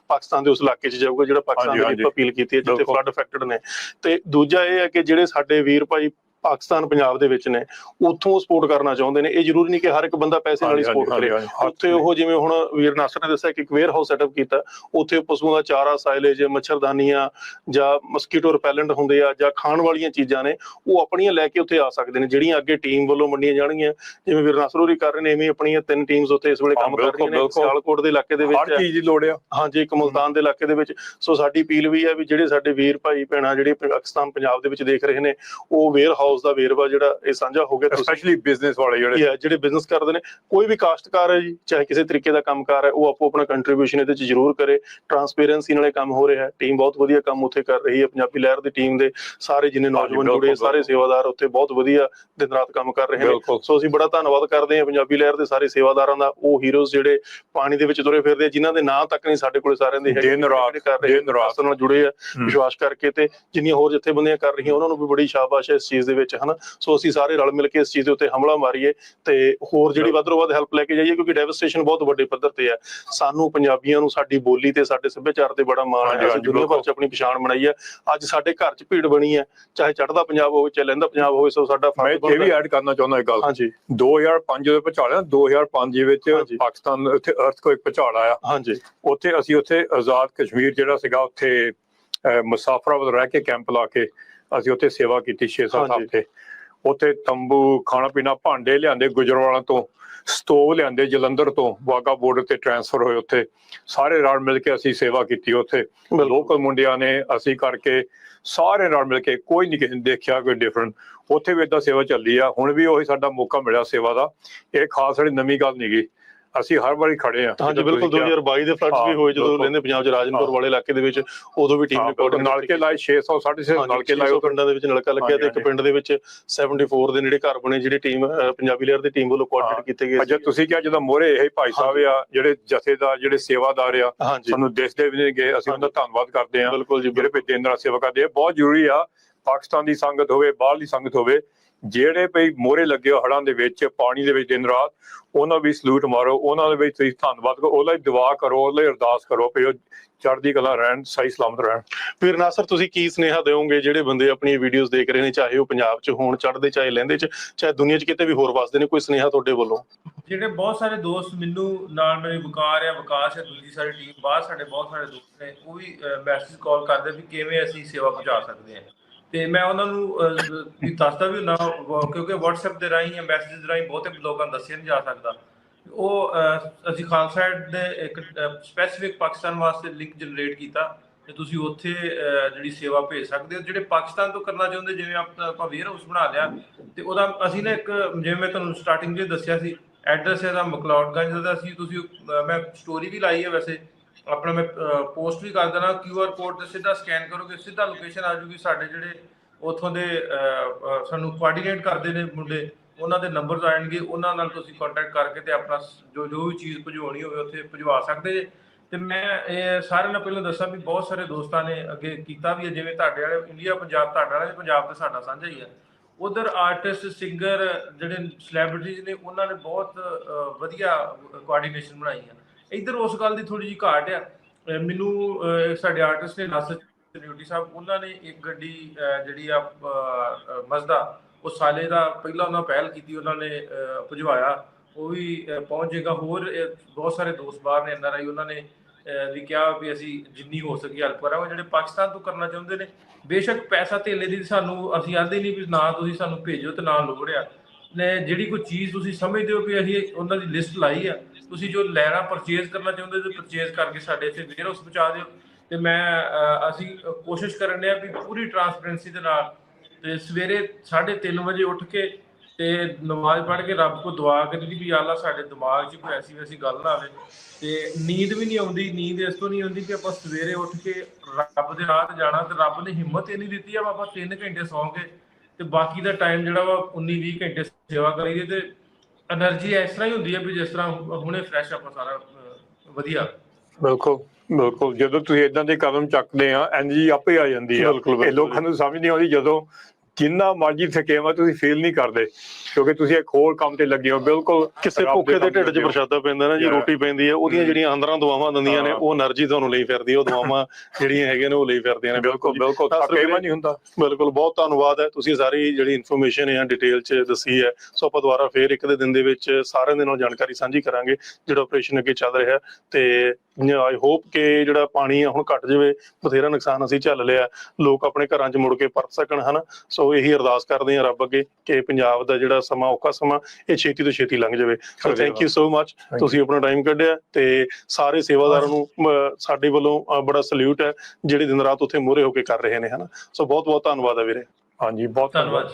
ਪਾਕਿਸਤਾਨ ਦੇ ਉਸ ਇਲਾਕੇ 'ਚ ਜਾਊਗਾ ਜਿਹੜਾ ਪਾਕਿਸਤਾਨ ਦੇ ਅਪੀਲ ਕੀਤੀ ਹੈ ਜਿੱਥੇ। ਫਲੱਡ ਅਫੈਕਟਡ ਨੇ ਤੇ ਦੂਜਾ ਇਹ ਹੈ ਕਿ ਜਿਹੜੇ ਸਾਡੇ ਵੀਰ ਭਾਈ ਪਾਕਿਸਤਾਨ ਪੰਜਾਬ ਦੇ ਵਿੱਚ ਨੇ ਉੱਥੋਂ ਸਪੋਰਟ ਕਰਨਾ ਚਾਹੁੰਦੇ ਨੇ। ਇਹ ਜ਼ਰੂਰੀ ਨਹੀਂ ਕਿ ਹਰ ਇੱਕ ਬੰਦਾ ਪੈਸੇ ਨਾਲ ਹੀ ਸਪੋਰਟ ਕਰੇ। ਉੱਥੇ ਉਹ ਜਿਵੇਂ ਹੁਣ ਵੀਰ ਨਾਸਰ ਨੇ ਦੱਸਿਆ ਕਿ ਇੱਕ ਵੇਅਰ ਹਾਊਸ ਸੈਟਅਪ ਕੀਤਾ। ਉੱਥੇ ਪਸ਼ੂਆਂ ਦਾ ਚਾਰਾ ਸਾਇਲੇਜ ਮੱਛਰਦਾਨੀਆਂ ਜਾਂ ਮਸਕੀਟੋ ਰਿਪੈਲੈਂਟ ਹੁੰਦੇ ਆ ਜਾਂ ਖਾਣ ਵਾਲੀਆਂ ਚੀਜ਼ਾਂ ਨੇ ਉਹ ਆਪਣੀਆਂ ਲੈ ਕੇ ਉੱਥੇ ਆ ਸਕਦੇ ਨੇ ਜਿਹੜੀਆਂ ਅੱਗੇ ਟੀਮ ਵੱਲੋਂ ਮੰਡੀਆਂ ਜਾਣਗੀਆਂ। ਜਿਵੇਂ ਵੀਰ ਨਾਸਰ ਹੋਰੀ ਕਰ ਰਹੇ ਨੇ ਐਵੇਂ ਆਪਣੀਆਂ ਤਿੰਨ ਟੀਮਸ ਉੱਥੇ ਇਸ ਵੇਲੇ ਕੰਮ ਕਰ ਰਹੀਆਂ ਨੇ। ਸਿਆਲਕੋਟ ਦੇ ਇਲਾਕੇ ਦੇ ਹਰ ਵਿੱਚ ਹੈ। ਚੀਜ਼ ਦੀ ਲੋੜ ਆ। ਹਾਂਜੀ ਇੱਕ ਮੁਲਤਾਨ ਦੇ ਇਲਾਕੇ ਦੇ ਵਿੱਚ। ਸੋ ਸਾਡੀ ਅਪੀਲ ਵੀ ਹੈ ਵੀ ਜਿਹੜੇ ਸਾਡੇ ਵੀਰ ਭਾਈ ਭੈਣਾਂ ਜਿਹੜੇ ਪਾਕਿਸਤਾਨ ਪੰਜਾਬ ਦੇ ਵਿੱਚ ਦੇਖ ਰਹੇ ਨੇ ਉਹ ਵੇਅਰ ਹਾਊਸ ਦਾ ਵੇਰਵਾ ਜਿਹੜਾ ਇਹ ਸਾਂਝਾ ਹੋ ਗਿਆ ਸਪੈਸ਼ਲੀ ਬਿਜ਼ਨਸ ਵਾਲੇ ਜਿਹੜੇ ਜਿਹੜੇ ਬਿਜ਼ਨਸ ਕਰਦੇ ਨੇ ਕੋਈ ਵੀ ਕਾਸ਼ਤਕਾਰ ਹੈ ਜੀ ਚਾਹੇ ਕਿਸੇ ਤਰੀਕੇ ਦਾ ਕੰਮਕਾਰ ਹੈ ਉਹ ਆਪੋ ਆਪਣਾ ਕੰਟਰੀਬਿਊਸ਼ਨ ਇਹਦੇ ਚ ਜ਼ਰੂਰ ਕਰੇ ਟਰਾਂਸਪੇਰੈਂਸੀ ਨਾਲੇ ਕੰਮ ਹੋ ਰਿਹਾ ਹੈ ਟੀਮ ਬਹੁਤ ਵਧੀਆ ਕੰਮ ਉੱਥੇ ਕਰ ਰਹੀ ਹੈ ਪੰਜਾਬੀ ਲਹਿਰ ਦੀ ਟੀਮ ਦੇ ਸਾਰੇ ਜਿੰਨੇ ਨੌਜਵਾਨ ਜੁੜੇ ਸਾਰੇ। ਸੇਵਾਦਾਰ ਉੱਥੇ ਬਹੁਤ ਵਧੀਆ ਦਿਨ ਰਾਤ ਕੰਮ ਕਰ ਰਹੇ ਨੇ ਸੋ ਅਸੀਂ ਬੜਾ ਧੰਨਵਾਦ ਕਰਦੇ ਹਾਂ ਪੰਜਾਬੀ ਲਹਿਰ ਦੇ ਸਾਰੇ ਸੇਵਾਦਾਰਾਂ ਦਾ ਉਹ ਹੀਰੋਜ਼ ਜਿਹੜੇ ਪਾਣੀ ਦੇ ਵਿੱਚ ਤੁਰੇ ਫਿਰਦੇ ਜਿਨ੍ਹਾਂ ਦੇ ਨਾਂ ਤੱਕ ਨਹੀਂ ਸਾਡੇ ਕੋਲੇ ਸਾਰਿਆਂ ਦੇ ਹੈਗੇ, ਦਿਨ ਰਾਤ, ਜਿਹੜੇ ਕਰ ਰਹੇ ਦਿਨ ਰਾਤ। ਨਾਲ ਜੁੜੇ ਆ। ਵਿਸ਼ਵਾਸ ਕਰਕੇ ਤੇ ਜਿੰਨੀਆਂ ਹੋਰ ਜਥੇਬੰਦੀਆਂ ਕਰ ਰਹੀਆਂ ਉਹਨਾਂ ਨੂੰ ਵੀ ਬੜੀ ਸ਼ਾਬਾਸ਼ ਹੈ ਇਸ ਚੀਜ਼ ਦੇ ਵਿੱਚ ਹਨਾ? ਸੋ ਅਸੀਂ ਸਾਰੇ ਰਲ ਮਿਲ ਕੇ ਇਸ ਚੀਜ਼ ਦੇ ਉੱਤੇ ਹਮਲਾ ਮਾਰੀਏ ਤੇ ਹੋਰ ਜਿਹੜੀ ਵੱਧ ਤੋਂ ਵੱਧ ਹੈਲਪ ਲੈ ਕੇ ਜਾਈਏ ਕਿਉਂਕਿ ਡੈਵਸਟੇਸ਼ਨ ਬਹੁਤ ਵੱਡੇ ਪੱਧਰ ਤੇ ਹੈ। ਸਾਨੂੰ ਪੰਜਾਬੀਆਂ ਨੂੰ ਸਾਡੀ ਬੋਲੀ ਤੇ ਸਾਡੇ ਸੱਭਿਆਚਾਰ ਤੇ ਬੜਾ ਮਾਣ ਹੈ। ਅਸੀਂ ਦੁਨੀਆ ਭਰ 'ਚ ਆਪਣੀ ਪਛਾਣ ਬਣਾਈ ਹੈ। ਅੱਜ ਸਾਡੇ ਘਰ 'ਚ ਭੀੜ ਬਣੀ ਹੈ। ਚਾਹੇ ਚੜ੍ਹਦਾ ਪੰਜਾਬ ਹੋਵੇ ਚਾਹੇ ਲਹਿੰਦਾ ਪੰਜਾਬ ਹੋਵੇ ਸੋ ਸਾਡਾ ਮੈਂ ਫਰਜ਼ ਇਹ ਵੀ ਐਡ ਕਰਨਾ ਚਾਹੁੰਦਾ ਇੱਕ ਗੱਲ। ਹਾਂਜੀ। 2005 ਦੇ ਭੁਚਾਲ ਆ 2005 ਦੇ ਵਿੱਚ। ਪਾਕਿਸਤਾਨ ਉੱਥੇ ਅਰਥਕੁਇਕ ਭੁਚਾਲ ਆਇਆ। ਹਾਂਜੀ। ਉੱਥੇ ਅਸੀਂ ਉੱਥੇ ਆਜ਼ਾਦ ਕਸ਼ਮੀਰ ਜਿਹੜਾ ਸੀਗਾ ਉੱਥੇ ਮੁਸਾਫਰਾਂ ਰਹਿ ਕੇ ਕੈਂਪ ਲਾ ਕੇ ਅਸੀਂ ਉੱਥੇ ਸੇਵਾ ਕੀਤੀ 6-7 ਹਾਂਜੀ। ਹਫ਼ਤੇ। ਉੱਥੇ ਤੰਬੂ ਖਾਣਾ ਪੀਣਾ ਭਾਂਡੇ ਲਿਆਂਦੇ ਗੁਜਰਵਾਲਾ ਤੋਂ ਸਟੋਵ ਲਿਆਂਦੇ ਜਲੰਧਰ ਤੋਂ ਵਾਗਾ ਬਾਰਡਰ ਤੇ ਟ੍ਰਾਂਸਫਰ ਹੋਏ ਉੱਥੇ। ਸਾਰੇ ਰਲ ਮਿਲ ਕੇ ਅਸੀਂ ਸੇਵਾ ਕੀਤੀ ਉੱਥੇ। ਲੋਕਲ ਮੁੰਡਿਆਂ ਨੇ ਅਸੀਂ ਕਰਕੇ ਸਾਰੇ ਨਾਲ ਮਿਲ ਕੇ ਕੋਈ ਨਹੀਂ ਕਿਸੇ ਨੇ ਦੇਖਿਆ ਕੋਈ ਡਿਫਰੈਂਟ ਉੱਥੇ ਵੀ ਇਦਾਂ ਸੇਵਾ ਚੱਲੀ ਆ। ਹੁਣ ਵੀ ਉਹੀ ਸਾਡਾ ਮੌਕਾ ਮਿਲਿਆ ਸੇਵਾ ਦਾ। ਇਹ ਖਾਸ ਵਾਲੀ ਨਵੀਂ ਗੱਲ ਨਹੀਂ ਗਈ ਅਸੀਂ ਹਰ ਵਾਰੀ ਖੜੇ ਆ ਹਾਂਜੀ ਬਿਲਕੁਲ 2022 ਦੇ ਫਲੱਡਸ ਵੀ ਹੋਏ ਜਦੋਂ। ਲੈਂਦੇ ਪੰਜਾਬ ਚ ਰਾਜਨਪੁਰ ਵਾਲੇ ਇਲਾਕੇ ਦੇ ਵਿੱਚ ਉਦੋਂ ਵੀ ਟੀਮ ਨੇ coordinate ਨਲਕੇ ਲਾਏ 600 650 ਹਾਂਜੀ, ਨਲਕੇ 600 ਲਾਏ ਪਿੰਡਾਂ ਦੇ ਵਿੱਚ ਨਲਕਾ ਲੱਗਿਆ ਤੇ ਇੱਕ ਪਿੰਡ ਦੇ ਵਿੱਚ 74 ਦੇ ਨੇੜੇ ਘਰ ਬਣੇ ਜਿਹੜੀ ਟੀਮ ਪੰਜਾਬੀ ਲੇਅਰ ਦੀ ਟੀਮ ਵੱਲੋਂ ਕੋਆਰਡੀਨੇਟ ਕੀਤੇ ਗਏ ਅੱਛਾ ਤੁਸੀਂ ਕਿਹਾ ਜਦੋਂ ਮੋਰੇ ਇਹ ਭਾਈ ਸਾਹਿਬ ਆ ਜਿਹੜੇ ਜਥੇਦਾਰ ਜਿਹੜੇ ਸੇਵਾਦਾਰ ਆ ਸਾਨੂੰ ਦਿਸਦੇ ਵੀ ਨਹੀਂ ਗਏ ਅਸੀਂ ਉਹਨਾਂ ਦਾ ਧੰਨਵਾਦ ਕਰਦੇ ਆ ਬਿਲਕੁਲ ਜੀ ਜਿਹੜੇ ਵੀ ਦਿਨ ਰਾਤ ਸੇਵਾ ਕਰਦੇ ਆ ਬਹੁਤ ਜ਼ਰੂਰੀ ਆ ਪਾਕਿਸਤਾਨ ਦੀ ਸੰਗਤ ਹੋਵੇ ਬਾਹਰਲੀ ਸੰਗਤ ਹੋਵੇ ਜਿਹੜੇ ਭਈ ਮੋਰੇ ਲੱਗੇ ਹੋ ਹੜਾਂ ਦੇ ਵਿੱਚ ਪਾਣੀ ਦੇ ਵਿੱਚ ਦਿਨ ਰਾਤ ਉਹਨਾਂ ਵੀ ਸਲੂਟ ਮਾਰੋ ਉਹਨਾਂ ਦੇ ਵਿੱਚ ਤੁਸੀਂ ਧੰਨਵਾਦ ਕਰੋ ਉਹਨਾਂ ਦੀ ਦੁਆ ਕਰੋ ਉਹਨਾਂ ਦੀ ਅਰਦਾਸ ਕਰੋ ਕਿ ਉਹ ਚੜ੍ਹਦੀ ਕਲਾ ਰਹਿਣ ਸਹੀ ਸਲਾਮਤ ਰਹਿਣ। ਫਿਰ ਨਾਸਰ ਤੁਸੀਂ ਕੀ ਸੁਨੇਹਾ ਦਿਓਗੇ? ਜਿਹੜੇ ਬੰਦੇ ਆਪਣੀਆਂ ਵੀਡੀਓਜ਼ ਦੇਖ ਰਹੇ ਨੇ ਚਾਹੇ ਉਹ ਪੰਜਾਬ 'ਚ ਹੋਣ ਚੜ੍ਹਦੇ ਚਾਹੇ ਲਹਿੰਦੇ 'ਚ ਚਾਹੇ ਦੁਨੀਆ 'ਚ ਕਿਤੇ ਵੀ ਹੋਰ ਵਸਦੇ ਨੇ ਕੋਈ ਸੁਨੇਹਾ ਤੁਹਾਡੇ ਵੱਲੋਂ? ਜਿਹੜੇ ਬਹੁਤ ਸਾਰੇ ਦੋਸਤ ਮੈਨੂੰ ਨਾਲ ਮੇਰੇ ਵਕਾਰ ਆ ਵਿਕਾਸ ਹੈ ਦੂਜੀ ਸਾਡੀ ਟੀਮ ਬਾਹਰ ਸਾਡੇ ਬਹੁਤ ਸਾਰੇ ਦੋਸਤ ਨੇ ਉਹ ਵੀ ਮੈਸੇਜ ਕਾਲ ਕਰਦੇ ਵੀ ਕਿਵੇਂ ਅਸੀਂ ਸੇਵਾ ਪਹੁੰਚਾ ਸਕਦੇ ਹਾਂ। ਤੇ ਮੈਂ ਉਹਨਾਂ ਨੂੰ ਵੀ ਦੱਸਦਾ ਵੀ ਹੁੰਦਾ ਕਿਉਂਕਿ WhatsApp ਦੇ ਰਾਹੀਂ ਜਾਂ ਮੈਸੇਜ ਦੇ ਰਾਹੀਂ ਬਹੁਤੇ ਲੋਕਾਂ ਨੂੰ ਦੱਸਿਆ ਨਹੀਂ ਜਾ ਸਕਦਾ। ਉਹ ਅਸੀਂ ਖਾਲਸਾ ਦੇ ਇੱਕ ਸਪੈਸੀਫਿਕ ਪਾਕਿਸਤਾਨ ਵਾਸਤੇ ਲਿੰਕ ਜਨਰੇਟ ਕੀਤਾ ਤੇ ਤੁਸੀਂ ਉੱਥੇ ਜਿਹੜੀ ਸੇਵਾ ਭੇਜ ਸਕਦੇ ਹੋ। ਜਿਹੜੇ ਪਾਕਿਸਤਾਨ ਤੋਂ ਕਰਨਾ ਚਾਹੁੰਦੇ, ਜਿਵੇਂ ਆਪ- ਆਪਾਂ ਵੇਅਰ ਹਾਊਸ ਬਣਾ ਲਿਆ ਤੇ ਉਹਦਾ ਅਸੀਂ ਨਾ ਇੱਕ, ਜਿਵੇਂ ਮੈਂ ਤੁਹਾਨੂੰ ਸਟਾਰਟਿੰਗ 'ਚ ਦੱਸਿਆ ਸੀ ਐਡਰੈਸ ਇਹਦਾ ਮਕਲੌਡਗੰਜ ਦਾ ਸੀ। ਤੁਸੀਂ ਮੈਂ ਸਟੋਰੀ ਵੀ ਲਾਈ ਹੈ ਵੈਸੇ। ਆਪਣਾ ਮੈਂ ਪੋਸਟ ਵੀ ਕਰ ਦੇਣਾ ਕਿਊ ਆਰ ਕੋਡ ਤੇ ਸਿੱਧਾ ਸਕੈਨ ਕਰੋਗੇ, ਸਿੱਧਾ ਲੋਕੇਸ਼ਨ ਆ ਜੂਗੀ ਸਾਡੇ ਜਿਹੜੇ ਉਥੋਂ ਦੇ ਸਾਨੂੰ ਕੋਆਰਡੀਨੇਟ ਕਰਦੇ ਨੇ ਮੁੰਡੇ, ਉਹਨਾਂ ਦੇ ਨੰਬਰਸ ਆਣਗੇ ਉਹਨਾਂ ਨਾਲ ਤੁਸੀਂ ਕੰਟੈਕਟ ਕਰਕੇ ਤੇ ਆਪਣਾ ਜੋ ਜੋ ਵੀ ਚੀਜ਼ ਭਜਵਾਉਣੀ ਹੋਵੇ ਉੱਥੇ ਭਜਵਾ ਸਕਦੇ ਜੇ। ਤੇ ਮੈਂ ਇਹ ਸਾਰਿਆਂ ਨਾਲ ਪਹਿਲਾਂ ਦੱਸਾਂ ਵੀ ਬਹੁਤ ਸਾਰੇ ਦੋਸਤਾਂ ਨੇ ਅੱਗੇ ਕੀਤਾ ਵੀ ਹੈ, ਜਿਵੇਂ ਤੁਹਾਡੇ ਵਾਲੇ ਇੰਡੀਆ ਪੰਜਾਬ, ਤੁਹਾਡਾ ਵਾਲੇ ਪੰਜਾਬ ਤੇ ਸਾਡਾ ਸਾਂਝਾ ਹੀ ਹੈ। ਉਧਰ ਆਰਟਿਸਟ ਸਿੰਗਰ ਜਿਹੜੇ ਸੈਲੀਬ੍ਰਿਟੀਜ਼ ਨੇ, ਉਹਨਾਂ ਨੇ ਬਹੁਤ ਵਧੀਆ ਕੋਆਰਡੀਨੇਸ਼ਨ ਬਣਾਈ ਆ ਇੱਧਰ ਉਸ ਗੱਲ ਦੀ ਥੋੜੀ ਜਿਹੀ ਘਾਟ ਆ। ਮੈਨੂੰ ਸਾਡੇ ਆਰਟਿਸਟ ਨੇ ਨਾਸਰ ਡਿਊਟੀ ਸਾਹਿਬ ਉਹਨਾਂ ਨੇ ਇੱਕ ਗੱਡੀ ਜਿਹੜੀ ਆ ਮਜ਼ਦਾ ਉਹ ਸਾਲੇ ਦਾ ਪਹਿਲਾਂ ਉਹਨਾਂ ਪਹਿਲ ਕੀਤੀ ਉਹਨਾਂ ਨੇ ਅਹ, ਭਜਵਾਇਆ। ਉਹ ਵੀ ਪਹੁੰਚ ਜਾਏਗਾ ਹੋਰ ਬਹੁਤ ਸਾਰੇ ਦੋਸਤ ਬਾਹਰ ਨੇ ਐਨਆਰਆਈ ਉਹਨਾਂ ਨੇ ਅਹ, ਵੀ ਕਿਹਾ ਵੀ ਅਸੀਂ ਜਿੰਨੀ ਹੋ ਸਕੀ ਹੈਲਪ ਕਰਾਂਗੇ। ਜਿਹੜੇ ਪਾਕਿਸਤਾਨ ਤੋਂ ਕਰਨਾ ਚਾਹੁੰਦੇ ਨੇ ਬੇਸ਼ੱਕ ਪੈਸਾ ਧੇਲੇ ਦੀ ਸਾਨੂੰ ਅਸੀਂ ਆਂਦੇ ਨਹੀਂ ਵੀ ਨਾ ਤੁਸੀਂ ਸਾਨੂੰ ਭੇਜੋ ਤੇ ਨਾ ਲੋੜ ਆ। ਨੇ ਜਿਹੜੀ ਕੋਈ ਚੀਜ਼ ਤੁਸੀਂ ਸਮਝਦੇ ਹੋ ਕਿ ਅਸੀਂ ਉਹਨਾਂ ਦੀ ਲਿਸਟ ਲਾਈ ਆ, ਤੁਸੀਂ ਜੋ ਲੈਣਾ ਪਰਚੇਜ਼ ਕਰਨਾ ਚਾਹੁੰਦੇ ਹੋ ਪਰਚੇਸ ਕਰਕੇ ਸਾਡੇ ਇੱਥੇ ਵੇਅਰ ਹਾਊਸ ਪਹੁੰਚਾ ਦਿਓ। ਤੇ ਮੈਂ ਅਸੀਂ ਕੋਸ਼ਿਸ਼ ਕਰਨ ਡਏ ਆ ਵੀ ਪੂਰੀ ਟਰਾਂਸਪੇਰੈਂਸੀ ਦੇ ਨਾਲ, ਤੇ ਸਵੇਰੇ 3:30 ਵਜੇ ਉੱਠ ਕੇ ਤੇ ਨਮਾਜ਼ ਪੜ੍ਹ ਕੇ ਰੱਬ ਕੋ ਦੁਆ ਕਰੀ ਵੀ ਅੱਲਾ ਸਾਡੇ ਦਿਮਾਗ 'ਚ ਕੋਈ ਐਸੀ ਵੈਸੀ ਗੱਲ ਨਾ ਆਵੇ। ਤੇ ਨੀਂਦ ਵੀ ਨਹੀਂ ਆਉਂਦੀ, ਨੀਂਦ ਇਸ ਤੋਂ ਨਹੀਂ ਆਉਂਦੀ ਕਿ ਆਪਾਂ ਸਵੇਰੇ ਉੱਠ ਕੇ ਰੱਬ ਦੇ ਰਾਹ ਤੇ ਜਾਣਾ ਤੇ ਰੱਬ ਨੇ ਹਿੰਮਤ ਇਹ ਨਹੀਂ ਦਿੱਤੀ ਆ, ਆਪਾਂ 3 ਘੰਟੇ ਸੌਂ ਕੇ ਤੇ ਬਾਕੀ ਦਾ ਟਾਈਮ ਜਿਹੜਾ ਵਾ 19 20 ਘੰਟੇ ਸੇਵਾ ਕਰੀਏ ਤੇ એનર્ਜੀ ਇਸ ਤਰ੍ਹਾਂ ਹੀ ਹੁੰਦੀ ਹੈ ਵੀ ਜਿਸ ਤਰ੍ਹਾਂ ਹੁਣੇ ਫਰੈਸ਼ ਆਪਾਂ ਸਾਰਾ ਵਧੀਆ। ਬਿਲਕੁਲ ਬਿਲਕੁਲ। ਜਦੋਂ ਤੁਸੀਂ ਇਦਾਂ ਦੇ ਕਦਮ ਚੱਕਦੇ ਆ ਐਨਰਜੀ ਆਪੇ ਆ ਜਾਂਦੀ ਆ। ਇਹ ਲੋਕਾਂ ਨੂੰ ਸਮਝ ਨਹੀਂ ਆਉਂਦੀ ਜਦੋਂ ਜਿੰਨਾ ਮਰਜ਼ੀ ਥਕੇਵਾ ਤੁਸੀਂ ਫੀਲ ਨਹੀਂ ਕਰਦੇ ਕਿਉਂਕਿ ਤੁਸੀਂ ਇੱਕ ਹੋਰ ਕੰਮ ਤੇ ਲੱਗੇ ਹੋ ਬਿਲਕੁਲ ਕਿਸੇ ਭੁੱਖੇ ਦੇ ਢਿੱਡ 'ਚ ਪ੍ਰਸ਼ਾਦਾ ਪੈਂਦਾ ਨਾ ਜੀ ਰੋਟੀ ਪੈਂਦੀ ਹੈ ਉਹਦੀਆਂ mm-hmm. ਜਿਹੜੀਆਂ ਅੰਦਰਾਂ ਦੁਆਵਾਂ ਦਿੰਦੀਆਂ ਨੇ ਉਹ એનર્ਜੀ ਤੁਹਾਨੂੰ ਲਈ ਫਿਰਦੀ ਉਹ ਦੁਆਵਾਂ ਜਿਹੜੀਆਂ ਹੈਗੀਆਂ ਨੇ ਉਹ ਲਈ ਫਿਰਦੀਆਂ ਨੇ। ਬਿਲਕੁਲ ਬਿਲਕੁਲ ਥਕੇਵਾ ਨਹੀਂ ਹੁੰਦਾ। ਬਿਲਕੁਲ ਬਹੁਤ ਧੰਨਵਾਦ ਹੈ ਤੁਸੀਂ ਸਾਰੀ ਜਿਹੜੀ ਇਨਫੋਰਮੇਸ਼ਨ ਹੈ ਡਿਟੇਲ 'ਚ ਦੱਸੀ ਹੈ। ਸੋ ਆਪਾਂ ਦੁਬਾਰਾ ਫੇਰ ਇੱਕ ਦੇ ਦਿਨ ਦੇ ਵਿੱਚ ਸਾਰਿਆਂ ਦੇ ਨਾਲ ਜਾਣਕਾਰੀ ਸਾਂਝੀ ਕਰਾਂਗੇ ਜਿਹੜਾ ਆਪਰੇਸ਼ਨ ਅੱਗੇ ਚੱਲ ਰਿਹਾ। ਤੇ ਆਈ ਹੋਪ ਕਿ ਜਿਹੜਾ ਪਾਣੀ ਹੁਣ ਘਟ ਜਾਵੇ ਬਥੇਰਾ ਨੁਕਸਾਨ ਅਸੀਂ ਝੱਲ ਲਿਆ। ਲੋਕ ਆਪਣੇ ਘਰਾਂ 'ਚ ਮੁੜ ਕੇ ਪਰਤ ਸਕਣ ਹਨ? ਸੋ ਇਹੀ ਅਰਦਾਸ ਕਰਦੇ ਹਾਂ ਰੱਬ ਅੱਗੇ ਕਿ ਪੰਜਾਬ ਦਾ ਜਿਹੜਾ ਸਮਾਂ ਔਖਾ ਸਮਾਂ ਇਹ ਛੇਤੀ ਤੋਂ ਛੇਤੀ ਲੰਘ ਜਾਵੇ। So. Thank you so much. ਤੁਸੀਂ ਆਪਣਾ ਟਾਈਮ ਕੱਢਿਆ ਤੇ ਸਾਰੇ ਸੇਵਾਦਾਰਾਂ ਨੂੰ ਸਾਡੇ ਵੱਲੋਂ ਬੜਾ ਸਲੂਟ ਹੈ ਜਿਹੜੇ ਦਿਨ ਰਾਤ ਉੱਥੇ ਮੂਹਰੇ ਹੋ ਕੇ ਕਰ ਰਹੇ ਨੇ ਹਨਾ? ਸੋ ਬਹੁਤ ਬਹੁਤ ਧੰਨਵਾਦ ਹੈ ਵੀਰੇ। ਹਾਂਜੀ ਬਹੁਤ ਧੰਨਵਾਦ।